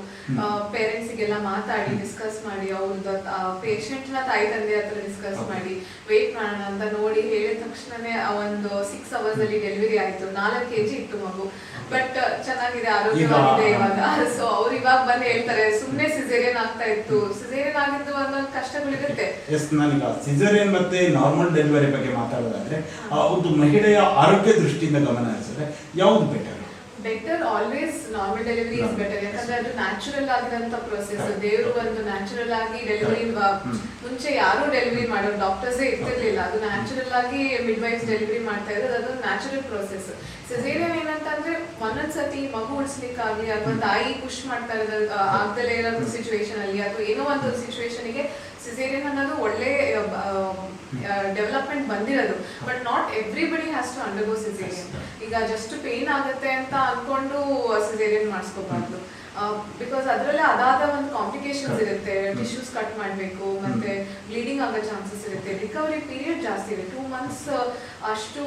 ಪೇರೆಂಟ್ಸಿಗೆಲ್ಲ ಮಾತಾಡಿ ಡಿಸ್ಕಸ್ ಮಾಡಿ ಅವ್ರದ್ದು ಪೇಷಂಟ್ನ ತಾಯಿ ತಂದೆ ಹತ್ರ ಡಿಸ್ಕಸ್ ಮಾಡಿ ವೇಟ್ ಮಾಡೋಣ ಅಂತ ನೋಡಿ ಹೇಳಿದ ತಕ್ಷಣನೇ ಆ ಒಂದು ಸಿಕ್ಸ್ ಅವರ್ಸ್ ಅಲ್ಲಿ ಡೆಲಿವರಿ ಆಯ್ತು. ನಾಲ್ಕು ಕೆಜಿ ಇತ್ತು ಮಗು. ಬಟ್ ಚೆನ್ನಾಗಿದೆ ಆರೋಗ್ಯವಾಗಿದೆ ಇವಾಗ. ಸೊ ಅವ್ರು ಇವಾಗ ಬಂದು ಹೇಳ್ತಾರೆ ಸುಮ್ನೆ ಸಿಜೇರಿಯನ್ ಆಗ್ತಾ ಇತ್ತು. ಸಿಜೇರಿಯನ್ ಆಗಿದ್ದು ಒಂದೊಂದು ಕಷ್ಟಗಳಿರುತ್ತೆ.
ಎಸ್ ನನಗೆ ಸಿಸೇರಿಯನ್ ಮತ್ತೆ ನಾರ್ಮಲ್ ಡೆಲಿವರಿ ಬಗ್ಗೆ ಮಾತಾಡೋದಾದ್ರೆ ಆ ಒಂದು ಮಹಿಳೆಯ ಆರೋಗ್ಯ ದೃಷ್ಟಿಯಿಂದ ಗಮನ ಹರಿಸಿದ್ರೆ ಯಾವ್ದು better
better always normal delivery is better ಯಾಕಂದ್ರೆ ಅದು ನ್ಯಾಚುರಲ್ ಆಗಿರೋಂಥ ಪ್ರೊಸೆಸ್. ದೇವರು ಒಂದು ನ್ಯಾಚುರಲ್ ಆಗಿ ಡೆಲಿವರಿ. ಮುಂಚೆ ಯಾರು ಡೆಲಿವರಿ ಮಾಡೋರು ಡಾಕ್ಟರ್ಸೇ ಇರ್ತಿರ್ಲಿಲ್ಲ. ಅದು ನ್ಯಾಚುರಲ್ ಆಗಿ ಮಿಡ್ ವೈಫ್ ಡೆಲಿವರಿ ಮಾಡ್ತಾ ಇರೋದು ಅದು ನ್ಯಾಚುರಲ್ ಪ್ರೊಸೆಸ್ ಸಿಸೇರಿಯನ್ ಏನಂತಂದ್ರೆ ಒಂದೊಂದ್ಸತಿ ಮಗು ಉಳಿಸ್ಲಿಕ್ಕಾಗ್ಲಿ ಅಥವಾ ತಾಯಿ ಪುಷ್ ಮಾಡ್ತಾ ಇರೋದು ಆಗ್ದಲೇ ಇರೋ ಸಿಚುವೇಶನ್ ಅಲ್ಲಿ ಅಥವಾ ಏನೋ ಒಂದು ಸಿಚುವೇಶನ್ಗೆ ಸಿಸೇರಿಯನ್ ಅನ್ನೋದು ಒಳ್ಳೆ ಡೆವಲಪ್ಮೆಂಟ್ ಬಂದಿರೋದು. But not everybody has to undergo caesarean ಈಗ ಜಸ್ಟ್ ಪೇನ್ ಆಗುತ್ತೆ ಅಂತ ಅನ್ಕೊಂಡು ಸಿಸೇರಿಯನ್ ಮಾಡಿಸ್ಕೋಬಾರ್ದು. ಬಿಕಾಸ್ ಅದರಲ್ಲೇ ಅದಾದ ಒಂದು ಕಾಂಪ್ಲಿಕೇಶನ್ಸ್ ಇರುತ್ತೆ ಟಿಶ್ಯೂಸ್ ಕಟ್ ಮಾಡಬೇಕು ಮತ್ತೆ ಬ್ಲೀಡಿಂಗ್ ಆಗೋ ಚಾನ್ಸಸ್ ಇರುತ್ತೆ. ರಿಕವರಿ ಪೀರಿಯಡ್ ಜಾಸ್ತಿ ಇದೆ ಟೂ ಮಂತ್ಸ್ ಅಷ್ಟು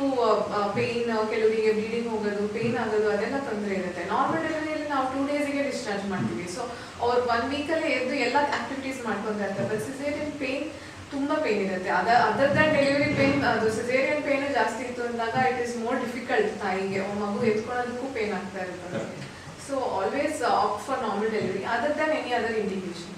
ಪೇಯ್ನ್ ಕೆಲವರಿಗೆ ಬ್ಲೀಡಿಂಗ್ ಹೋಗೋದು ಪೇಯ್ನ್ ಆಗೋದು ಅದೆಲ್ಲ ತೊಂದರೆ ಇರುತ್ತೆ. ನಾರ್ಮಲ್ ಡೆಲಿವರಿಯಲ್ಲಿ ನಾವು ಟೂ ಡೇಸಿಗೆ ಡಿಸ್ಚಾರ್ಜ್ ಮಾಡ್ತೀವಿ. ಸೊ ಅವ್ರು ಒನ್ ವೀಕಲ್ಲೇ ಎದ್ದು ಎಲ್ಲ ಆಕ್ಟಿವಿಟೀಸ್ ಮಾಡ್ಕೊಂತ ಇರ್ತಾರೆ ಬಟ್ ಸಿಸೇರಿಯನ್ ಪೇಯ್ನ್ ತುಂಬಾ ಪೇನ್ ಇರುತ್ತೆ. ಅದ ಅದರ್ ದನ್ ಡೆಲಿವರಿ ಪೇಯ್ನ್ ಅದು ಸಿಸೇರಿಯನ್ ಪೇನ್ ಜಾಸ್ತಿ ಇತ್ತು ಅಂದಾಗ ಇಟ್ ಇಸ್ ಮೋರ್ ಡಿಫಿಕಲ್ಟ್ ತಾಯಿಗೆ ಮಗು ಎತ್ಕೊಳ್ಳೋದಕ್ಕೂ ಪೇನ್ ಆಗ್ತಾ ಇರುತ್ತೆ. So always opt for normal delivery other than any other indications.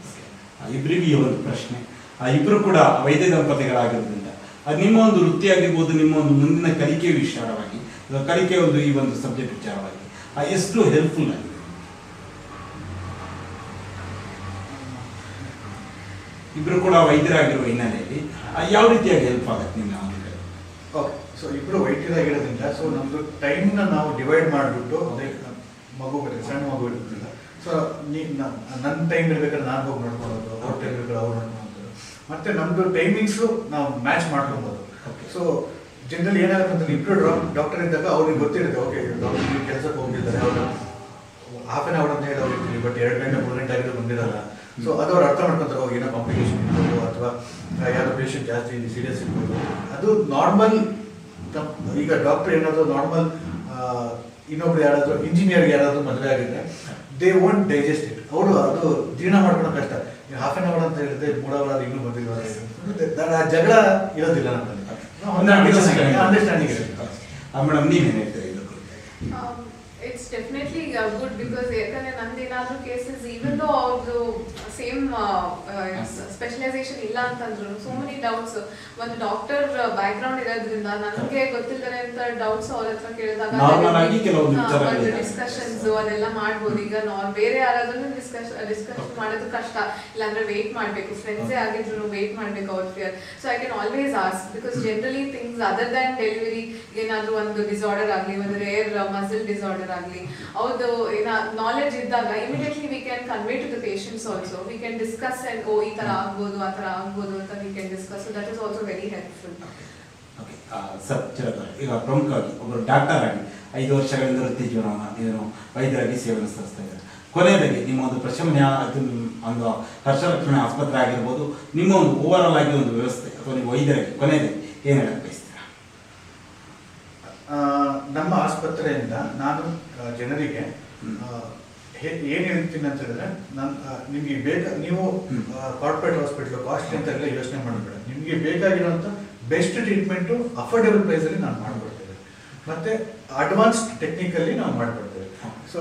ಇಬ್ಬರಿಗೂ ಈ ಒಂದು ಪ್ರಶ್ನೆ. ಆ ಇಬ್ಬರು ಕೂಡ ವೈದ್ಯ ದಂಪತಿಗಳಾಗಿರೋದ್ರಿಂದ ಅದು ನಿಮ್ಮ ಒಂದು ವೃತ್ತಿ ಆಗಿರ್ಬೋದು ನಿಮ್ಮ ಒಂದು ಮುಂದಿನ ಕಲಿಕೆ ವಿಚಾರವಾಗಿ ಕಲಿಕೆ ಒಂದು ಈ ಒಂದು ಸಬ್ಜೆಕ್ಟ್ ವಿಚಾರವಾಗಿ ಆ ಎಷ್ಟು ಹೆಲ್ಪ್ಫುಲ್ ಆಗಿದೆ? ಇಬ್ಬರು ಕೂಡ ವೈದ್ಯರಾಗಿರುವ ಹಿನ್ನೆಲೆಯಲ್ಲಿ ಯಾವ ರೀತಿಯಾಗಿ ಹೆಲ್ಪ್ ಆಗುತ್ತೆ ನಿಮ್ಮ
ಓಕೆ ಸೊ ಇಬ್ಬರು ವೈದ್ಯರಾಗಿರೋದ್ರಿಂದ ಸೊ ನಮ್ಮದು ಟೈಮ್ನ ನಾವು ಡಿವೈಡ್ ಮಾಡಿಬಿಟ್ಟು ಲೈಕ್ ಮಗು ಬರುತ್ತೆ ಸಣ್ಣ ಮಗು ಇರ್ತಿಲ್ಲ ಸೊ ನೀ ನನ್ನ ಟೈಮ್ ಇರ್ಬೇಕಾದ್ರೆ ನಾನು ಹೋಗಿ ನೋಡ್ಕೊಳೋದು ಅವ್ರ ಟೈಮ್ ಇರ್ಬೇಕಾದ್ರೆ ಅವ್ರು ನೋಡ್ಕೊಳೋದು. ಮತ್ತೆ ನಮ್ದು ಟೈಮಿಂಗ್ಸು ನಾವು ಮ್ಯಾಚ್ ಮಾಡ್ಕೊಬೋದು. ಸೊ ಜನರಲ್ ಏನಾಗುತ್ತೆ ಅಂತ ಇಬ್ಬರು ಡಾಕ್ಟರ್ ಇದ್ದಾಗ ಅವ್ರಿಗೆ ಗೊತ್ತಿರುತ್ತೆ ಓಕೆ ಡಾಕ್ಟರ್ ಕೆಲಸಕ್ಕೆ ಹೋಗಿದ್ದಾರೆ ಅವರು ಹಾಫ್ ಆನ್ ಅವರ್ ಅಂತ ಹೇಳಿ ಹೋಗಿರ್ತೀವಿ ಬಟ್ ಎರಡು ಗಂಟೆ ಮೂರು ಗಂಟೆ ಆಗಿದ್ರು ಬಂದಿರಲ್ಲ. ಸೊ ಅದು ಅವ್ರು ಅರ್ಥ ಮಾಡ್ಕೊಂತಾರೆ ಹೋಗಿ ಏನೋ ಕಾಂಪ್ಲಿಕೇಶನ್ ಇರ್ಬೋದು ಅಥವಾ ಯಾರೋ ಪೇಷಂಟ್ ಜಾಸ್ತಿ ಸೀರಿಯಸ್ ಇರ್ಬೋದು. ಅದು ನಾರ್ಮಲ್ ಈಗ ಡಾಕ್ಟರ್ ಏನಾದರೂ ನಾರ್ಮಲ್ ಇನ್ನೊಬ್ರು ಯಾರಾದರೂ ಇಂಜಿನಿಯರ್ ಯಾರಾದರೂ ಮದುವೆ ಆಗಿದ್ರೆ ದೇ ವೋಂಟ್ ಡೈಜೆಸ್ಟ್ ಇಟ್ ಅವರು ಅದು ಜೀರ್ಣ ಮಾಡ್ಕೊಳ್ಳೋ ಕಷ್ಟ. ಹಾಫ್ ಆನ್ ಅವರ್ ಅಂತ ಹೇಳಿದ್ರೆ ಮೂರ್ ಅವರ್ ಆದ್ರೆ ಇನ್ನೂ ಬಂದಿಲ್ಲ ಆ ಜಗಳ ಇರೋದಿಲ್ಲ ನಮ್ಮಲ್ಲಿ. ಅಂಡರ್ಸ್ಟ್ಯಾಂಡಿಂಗ್ ಇರುತ್ತೆ.
ಮೇಡಮ್ ನೀವೇನು ಹೇಳ್ತೀರಿ ಇದು
ಇಟ್ಸ್ ಡೆಫಿನೆಟ್ಲಿ ಗುಡ್ ಬಿಕಾಸ್ ಯಾಕಂದ್ರೆ ನಂದೇನಾದ್ರೂ ಕೇಸಸ್ ಈವನ್ ದೋ ಅವ್ರದ್ದು ಸೇಮ್ ಸ್ಪೆಷಲೈಸೇಷನ್ ಇಲ್ಲ ಅಂತಂದ್ರು. ಸೋ ಮೆನಿ ಡೌಟ್ಸ್ ಒಂದು ಡಾಕ್ಟರ್ ಬ್ಯಾಕ್ ಗ್ರೌಂಡ್ ಇರೋದ್ರಿಂದ ನನಗೆ ಗೊತ್ತಿಲ್ಲದೆ ಅಂತ ಡೌಟ್ಸ್ ಅವ್ರ ಹತ್ರ ಕೇಳಿದಾಗ
ಡಿಸ್ಕಶನ್ಸ್.
ಡಿಸ್ಕಷನ್ಸ್ ಅದೆಲ್ಲ ಮಾಡ್ಬೋದು. ಈಗ ನಾರ್ ಬೇರೆ ಯಾರಾದ್ರೂ ಡಿಸ್ಕಶ್ ಡಿಸ್ಕಸ್ ಮಾಡೋದು ಕಷ್ಟ. ಇಲ್ಲಾಂದ್ರೆ ವೇಟ್ ಮಾಡ್ಬೇಕು. ಫ್ರೆಂಡ್ಸೇ ಆಗಿದ್ರು ವೇಟ್ ಮಾಡ್ಬೇಕು ಅವ್ರ fear so I can always as because generally things other than delivery ಏನಾದ್ರೂ ಒಂದು ಡಿಸಾರ್ಡರ್ ಆಗಲಿ ಒಂದು ರೇರ್ ಮಸಲ್ ಡಿಸಾರ್ಡರ್ ಆಗಲಿ ಅವ್ರದ್ದು ಏನ ನಾಲೆಡ್ಜ್ ಇದ್ದಾಗ immediately we can convey to the patients also we can discuss and ಓ ಈ ತರ ಆಗ್ಬೋದು ಆ ತರ ಆಗ್ಬೋದು ಅಂತ we can discuss so that is also very helpful
okay sir ಚಿರತರ ಈಗ ಪ್ರಮುಖವಾಗಿ ಒಬ್ಬರು ಡಾಕ್ಟರ್ ಆಗಿ ಐದು ವರ್ಷಗಳಿಂದ ವೃತ್ತಿ ಜೀವನವನ್ನು ಏನು ವೈದ್ಯರಾಗಿ ಸೇವೆಯನ್ನು ಸಲ್ಲಿಸ್ತಾ ಇದ್ದಾರೆ. ಕೊನೆಯದಾಗಿ ನಿಮ್ಮ ಒಂದು ಪ್ರಶಮ್ಯ ಒಂದು ಹರ್ಷಲಕ್ಷ್ಮಿ ಆಸ್ಪತ್ರೆ ಆಗಿರ್ಬೋದು ನಿಮ್ಮ ಒಂದು ಓವರ್ ಆಲ್ ಆಗಿ ಒಂದು ವ್ಯವಸ್ಥೆ ಅಥವಾ ನೀವು ವೈದ್ಯರಾಗಿ ಕೊನೆಯದಾಗಿ ಏನು ಹೇಳಕ್ಕೆ ಬಯಸ್ತೀರಾ?
ನಮ್ಮ ಆಸ್ಪತ್ರೆಯಿಂದ ನಾನು ಜನರಿಗೆ ಏನು ಹೇಳ್ತೀನಿ ಅಂತ ಹೇಳಿದ್ರೆ ನಾನು ನಿಮಗೆ ಬೇಗ ನೀವು. ಕಾರ್ಪೊರೇಟ್ ಹಾಸ್ಪಿಟಲ್ ಕಾಸ್ಟ್ಲಿ ಅಂತ ಎಲ್ಲ ಯೋಚನೆ ಮಾಡಬೇಡ. ನಿಮಗೆ ಬೇಕಾಗಿರೋಂಥ ಬೆಸ್ಟ್ ಟ್ರೀಟ್ಮೆಂಟು ಅಫೋರ್ಡೆಬಲ್ ಪ್ರೈಸಲ್ಲಿ ನಾನು ಮಾಡಿಕೊಡ್ತೇವೆ ಮತ್ತೆ ಅಡ್ವಾನ್ಸ್ ಟೆಕ್ನಿಕಲ್ಲಿ ನಾವು ಮಾಡಿಕೊಡ್ತೇವೆ ಸೊ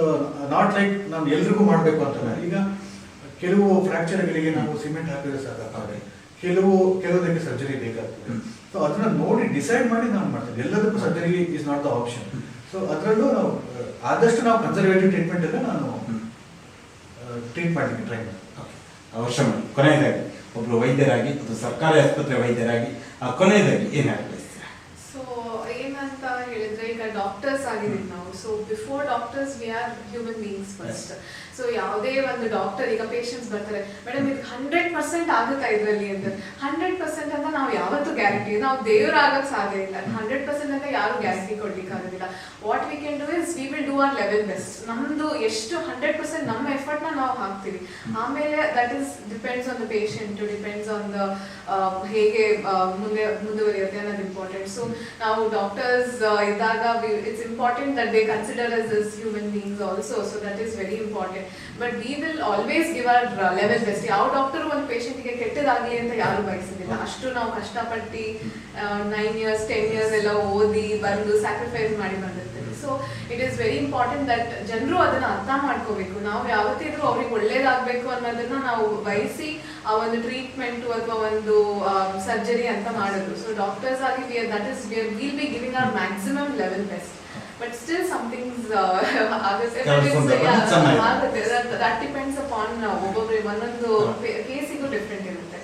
ನಾಟ್ ಲೈಕ್ ನಾವು ಎಲ್ರಿಗೂ ಮಾಡಬೇಕು ಅಂತಲ್ಲ ಈಗ ಕೆಲವು ಫ್ರ್ಯಾಕ್ಚರ್ಗಳಿಗೆ ನಾವು ಸಿಮೆಂಟ್ ಹಾಕಿದ್ರೆ ಸಾಕಾಗ್ತದೆ. ಕೆಲವು ಕೆಲವುದಕ್ಕೆ ಸರ್ಜರಿ ಬೇಕಾಗ್ತದೆ. ಸೊ ಅದನ್ನ ನೋಡಿ ಡಿಸೈಡ್ ಮಾಡಿ ನಾವು ಮಾಡ್ತೀವಿ ಎಲ್ಲದಕ್ಕೂ surgery is not the option so ಅದರಲ್ಲೂ ನಾವು ಆದಷ್ಟು ನಾವು ಕನ್ಸರ್ವೇಟಿವ್ ಟ್ರೀಟ್ಮೆಂಟ್ ಎಲ್ಲ ನಾನು. ಟ್ರೀಟ್ ಮಾಡಲಿಕ್ಕೆ ಟ್ರೈ ಆ
ವರ್ಷ ಮಾಡಿ. ಕೊನೆಯದಾಗಿ ಒಬ್ಬರು ವೈದ್ಯರಾಗಿ ಅಥವಾ ಸರ್ಕಾರಿ ಆಸ್ಪತ್ರೆ ವೈದ್ಯರಾಗಿ ಆ ಕೊನೆಯದಾಗಿ ಏನು ಹೇಳಕ್
ಸೊ ಏನಂತ ಹೇಳಿದ್ರೆ ಈಗ ಡಾಕ್ಟರ್ಸ್ ಆಗಿದ್ದೀವಿ ನಾವು. So before doctors we are human beings first so ಯಾವುದೇ ಒಂದು ಡಾಕ್ಟರ್ ಈಗ ಪೇಷಂಟ್ಸ್ ಬರ್ತಾರೆ ಮೇಡಮ್ ಇದು ಹಂಡ್ರೆಡ್ ಪರ್ಸೆಂಟ್ ಆಗುತ್ತಾ ಇದರಲ್ಲಿ? ಅಂತ. ಹಂಡ್ರೆಡ್ ಪರ್ಸೆಂಟ್ ಅಂತ ನಾವು ಯಾವತ್ತೂ ಗ್ಯಾರಂಟಿ ನಾವು ದೇವ್ರು ಆಗಕ್ ಸಾಧ್ಯ ಇಲ್ಲ. ಹಂಡ್ರೆಡ್ ಪರ್ಸೆಂಟ್ ಅಂತ ಯಾರು ಗ್ಯಾರಂಟಿ ಕೊಡ್ಲಿಕ್ಕೆ ಆಗೋದಿಲ್ಲ. What we can do is we will do our level best ನಮ್ಮದು ಎಷ್ಟು ಹಂಡ್ರೆಡ್ ಪರ್ಸೆಂಟ್ ನಮ್ಮ ಎಫರ್ಟ್ನ ನಾವು ಹಾಕ್ತೀವಿ. ಆಮೇಲೆ that is depends on the patient depends on the ಹೇಗೆ ಮುಂದೆ, ಮುಂದುವರಿಯುತ್ತೆ ಅನ್ನೋದು ಇಂಪಾರ್ಟೆಂಟ್ ಸೊ ನಾವು ಡಾಕ್ಟರ್ಸ್ ಇದ್ದಾಗ it's important that they consider us is human beings also so that is very important but we will always give our level best ಯಾವ doctor ಒಂದು ಪೇಷಂಟ್ಗೆ ಕೆಟ್ಟದಾಗಲಿ ಅಂತ ಯಾರು ಬಯಸೋದಿಲ್ಲ ಅಷ್ಟು ನಾವು ಕಷ್ಟಪಟ್ಟು ನೈನ್ ಇಯರ್ಸ್ ಟೆನ್ ಇಯರ್ಸ್ ಎಲ್ಲ ಓದಿ ಬಂದು ಸ್ಯಾಕ್ರಿಫೈಸ್ ಮಾಡಿ ಬಂದಿರ್ತೀವಿ. So it is very important that ಜನರು ಅದನ್ನ ಅರ್ಥ ಮಾಡ್ಕೋಬೇಕು. ನಾವು ಯಾವತ್ತಿದ್ರೂ ಅವ್ರಿಗೆ ಒಳ್ಳೇದಾಗಬೇಕು ಅನ್ನೋದನ್ನ ನಾವು ಬಯಸಿ ಆ ಒಂದು ಟ್ರೀಟ್ಮೆಂಟ್ ಅಥವಾ ಒಂದು ಸರ್ಜರಿ ಅಂತ ಮಾಡಿದ್ರು ಸೊ ಡಾಕ್ಟರ್ಸ್ ಆಗಿ that is will be giving our maximum level best but still somethings ಆಗುತ್ತೆ. ಆಗುತ್ತೆ ದಟ್ ಡಿಪೆಂಡ್ಸ್ ಅಪಾನ್ ಒಬ್ಬೊಬ್ರಿಗೆ ಒಂದೊಂದು ಕೇಸಿಗೂ ಡಿಫ್ರೆಂಟ್ ಇರುತ್ತೆ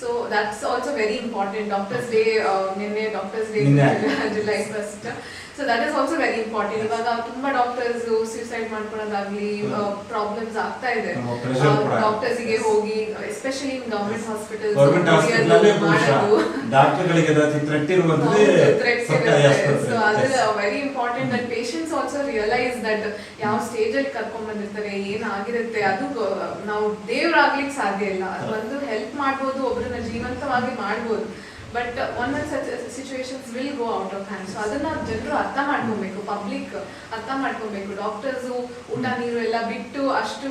so that's also very important doctors day ನಿನ್ನೆ doctors day. July first so that is also very important ಇವಾಗ ತುಂಬಾ doctors suicide ಮಾಡ್ಕೊಳ್ಳೋದಾಗ್ಲಿ problems ಆಗ್ತಾ ಇದೆ. ಡಾಕ್ಟರ್ಸ್ಗೆ ಹೋಗಿ especially in government
hospital
so ಅದು very important that patients also realise that ಯಾವ stage ಅಲ್ಲಿ ಕರ್ಕೊಂಡ್ ಬಂದಿರ್ತಾರೆ ಏನಾಗಿರುತ್ತೆ ಅದು ನಾವು ದೇವ್ರಾಗ್ಲಿಕ್ಕೆ ಸಾಧ್ಯ ಇಲ್ಲ. ಅದು ಒಂದು ಹೆಲ್ಪ್ ಮಾಡ್ಬೋದು ಒಬ್ರನ್ನ ಜೀವಂತವಾಗಿ ಮಾಡ್ಬೋದು. ಬಟ್ ಒಂದೊಂದು situations will go out of hand so ಅದನ್ನ ಜನರು ಅರ್ಥ ಮಾಡ್ಕೊಬೇಕು. ಪಬ್ಲಿಕ್ ಅರ್ಥ ಮಾಡ್ಕೊಬೇಕು. ಡಾಕ್ಟರ್ಸು ಊಟ ನೀರು ಎಲ್ಲ ಬಿಟ್ಟು ಅಷ್ಟು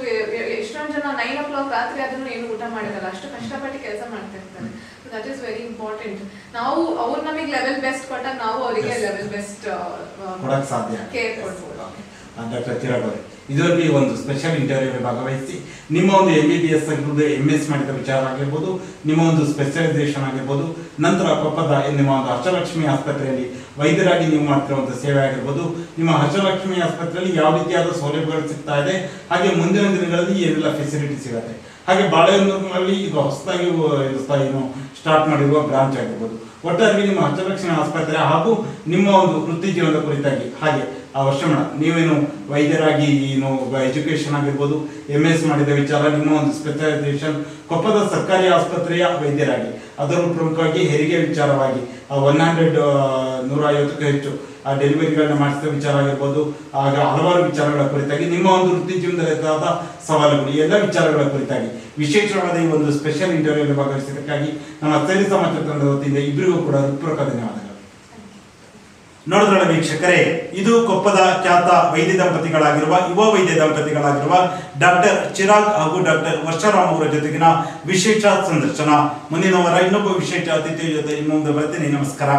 ಎಷ್ಟೊಂದು ಜನ ನೈನ್ ಓ ಕ್ಲಾಕ್ ರಾತ್ರಿ ಅದನ್ನು ಏನು ಊಟ ಮಾಡಿರಲ್ಲ ಅಷ್ಟು ಕಷ್ಟಪಟ್ಟು ಕೆಲಸ ಮಾಡ್ತಾ ಇರ್ತಾರೆ ದಟ್ ಈಸ್ ವೆರಿ ಇಂಪಾರ್ಟೆಂಟ್ ನಾವು ಅವ್ರು ನಮಗೆ ಲೆವೆಲ್ ಬೆಸ್ಟ್ ಕೊಟ್ಟಾಗ ನಾವು ಅವರಿಗೆ. ಲೆವೆಲ್ ಬೆಸ್ಟ್ ಕೇರ್ ಕೊಡ್ಬೋದು.
ಡಾಕ್ಟರ್ ಈ ಒಂದು ಸ್ಪೆಷಲ್ ಇಂಟರ್ವ್ಯೂ ಭಾಗವಹಿಸಿ, ನಿಮ್ಮ ಒಂದು ಎಂ ಬಿ ಬಿ ಎಸ್ ಆಗಿರ್ಬೋದು ಎಂ ಎಸ್ ಮಾಡಿದ ವಿಚಾರ ಆಗಿರ್ಬೋದು, ನಿಮ್ಮ ಒಂದು ಸ್ಪೆಷಲೈಸೇಷನ್ ಆಗಿರ್ಬೋದು, ನಂತರ ಕೊಪ್ಪದ ನಿಮ್ಮ ಒಂದು ಹರ್ಷಲಕ್ಷ್ಮಿ ಆಸ್ಪತ್ರೆಯಲ್ಲಿ ವೈದ್ಯರಾಗಿ ನೀವು ಮಾಡ್ತಿರುವಂಥ ಸೇವೆ ಆಗಿರ್ಬೋದು, ನಿಮ್ಮ ಹರ್ಷಲಕ್ಷ್ಮಿ ಆಸ್ಪತ್ರೆಯಲ್ಲಿ ಯಾವ ರೀತಿಯಾದ ಸೌಲಭ್ಯಗಳು ಸಿಗ್ತಾ ಇದೆ, ಹಾಗೆ ಮುಂದಿನ ದಿನಗಳಲ್ಲಿ ಏನೆಲ್ಲ ಫೆಸಿಲಿಟಿ ಸಿಗುತ್ತೆ. ಹಾಗೆ ಬಾಳೆಹೊನ್ನೂರಿನಲ್ಲಿ ಇದು ಹೊಸದಾಗಿ ಏನು ಸ್ಟಾರ್ಟ್ ಮಾಡಿರುವ ಬ್ರಾಂಚ್ ಆಗಿರ್ಬೋದು. ಒಟ್ಟಾರೆ ನಿಮ್ಮ ಹರ್ಷಲಕ್ಷ್ಮಿ ಆಸ್ಪತ್ರೆ ಹಾಗೂ ನಿಮ್ಮ ಒಂದು ವೃತ್ತಿ ಜೀವನದ ಕುರಿತಾಗಿ, ಹಾಗೆ ಆ ವರ್ಷ ಮೇಡಮ್. ನೀವೇನು ವೈದ್ಯರಾಗಿ ಏನು ಎಜುಕೇಶನ್ ಆಗಿರ್ಬೋದು ಎಂ ಎಸ್ ಮಾಡಿದ ವಿಚಾರ, ನಿಮ್ಮ ಒಂದು ಸ್ಪೆಷಲೈಸೇಷನ್ ಕೊಪ್ಪದ ಸರ್ಕಾರಿ ಆಸ್ಪತ್ರೆಯ ವೈದ್ಯರಾಗಿ. ಅದರಲ್ಲೂ ಪ್ರಮುಖವಾಗಿ ಹೆರಿಗೆ ವಿಚಾರವಾಗಿ ಒನ್ ಹಂಡ್ರೆಡ್ ನೂರ ಐವತ್ತಕ್ಕೂ ಹೆಚ್ಚು, ಆ ಡೆಲಿವರಿಗಳನ್ನ ಮಾಡಿಸಿದ ವಿಚಾರ ಆಗಿರ್ಬೋದು, ಆಗ ಹಲವಾರು ವಿಚಾರಗಳ ಕುರಿತಾಗಿ, ನಿಮ್ಮ ಒಂದು ವೃತ್ತಿ ಜೀವನದ ಸವಾಲುಗಳು ಎಲ್ಲ ವಿಚಾರಗಳ ಕುರಿತಾಗಿ, ವಿಶೇಷವಾದ ಈ ಒಂದು ಸ್ಪೆಷಲ್ ಇಂಟರ್ವ್ಯೂ ಭಾಗವಹಿಸಿದ್ದಕ್ಕಾಗಿ ನಮ್ಮ ಸರಿ ಸಮಾಚಾರ ತಂಡದ ವತಿಯಿಂದ ಇಬ್ಬರಿಗೂ ಕೂಡ ಹೃತ್ಪೂರ್ವಕ ಧನ್ಯವಾದಗಳು. ನೋಡಿದ್ರಲ್ಲ ವೀಕ್ಷಕರೇ, ಇದು ಕೊಪ್ಪದ ಖ್ಯಾತ ವೈದ್ಯ ದಂಪತಿಗಳಾಗಿರುವ, ಯುವ ವೈದ್ಯ ದಂಪತಿಗಳಾಗಿರುವ ಡಾಕ್ಟರ್ ಚಿರಾಗ್ ಹಾಗೂ ಡಾಕ್ಟರ್ ವರ್ಷಾರಾಮ್ ಅವರ ಜೊತೆಗಿನ ವಿಶೇಷ ಸಂದರ್ಶನ. ಮುಂದಿನ ವಾರ ಇನ್ನೊಬ್ಬ ವಿಶೇಷ ಅತಿಥಿಯ ಜೊತೆ ಇನ್ನೊಂದು ಬರ್ತೀನಿ. ನಮಸ್ಕಾರ.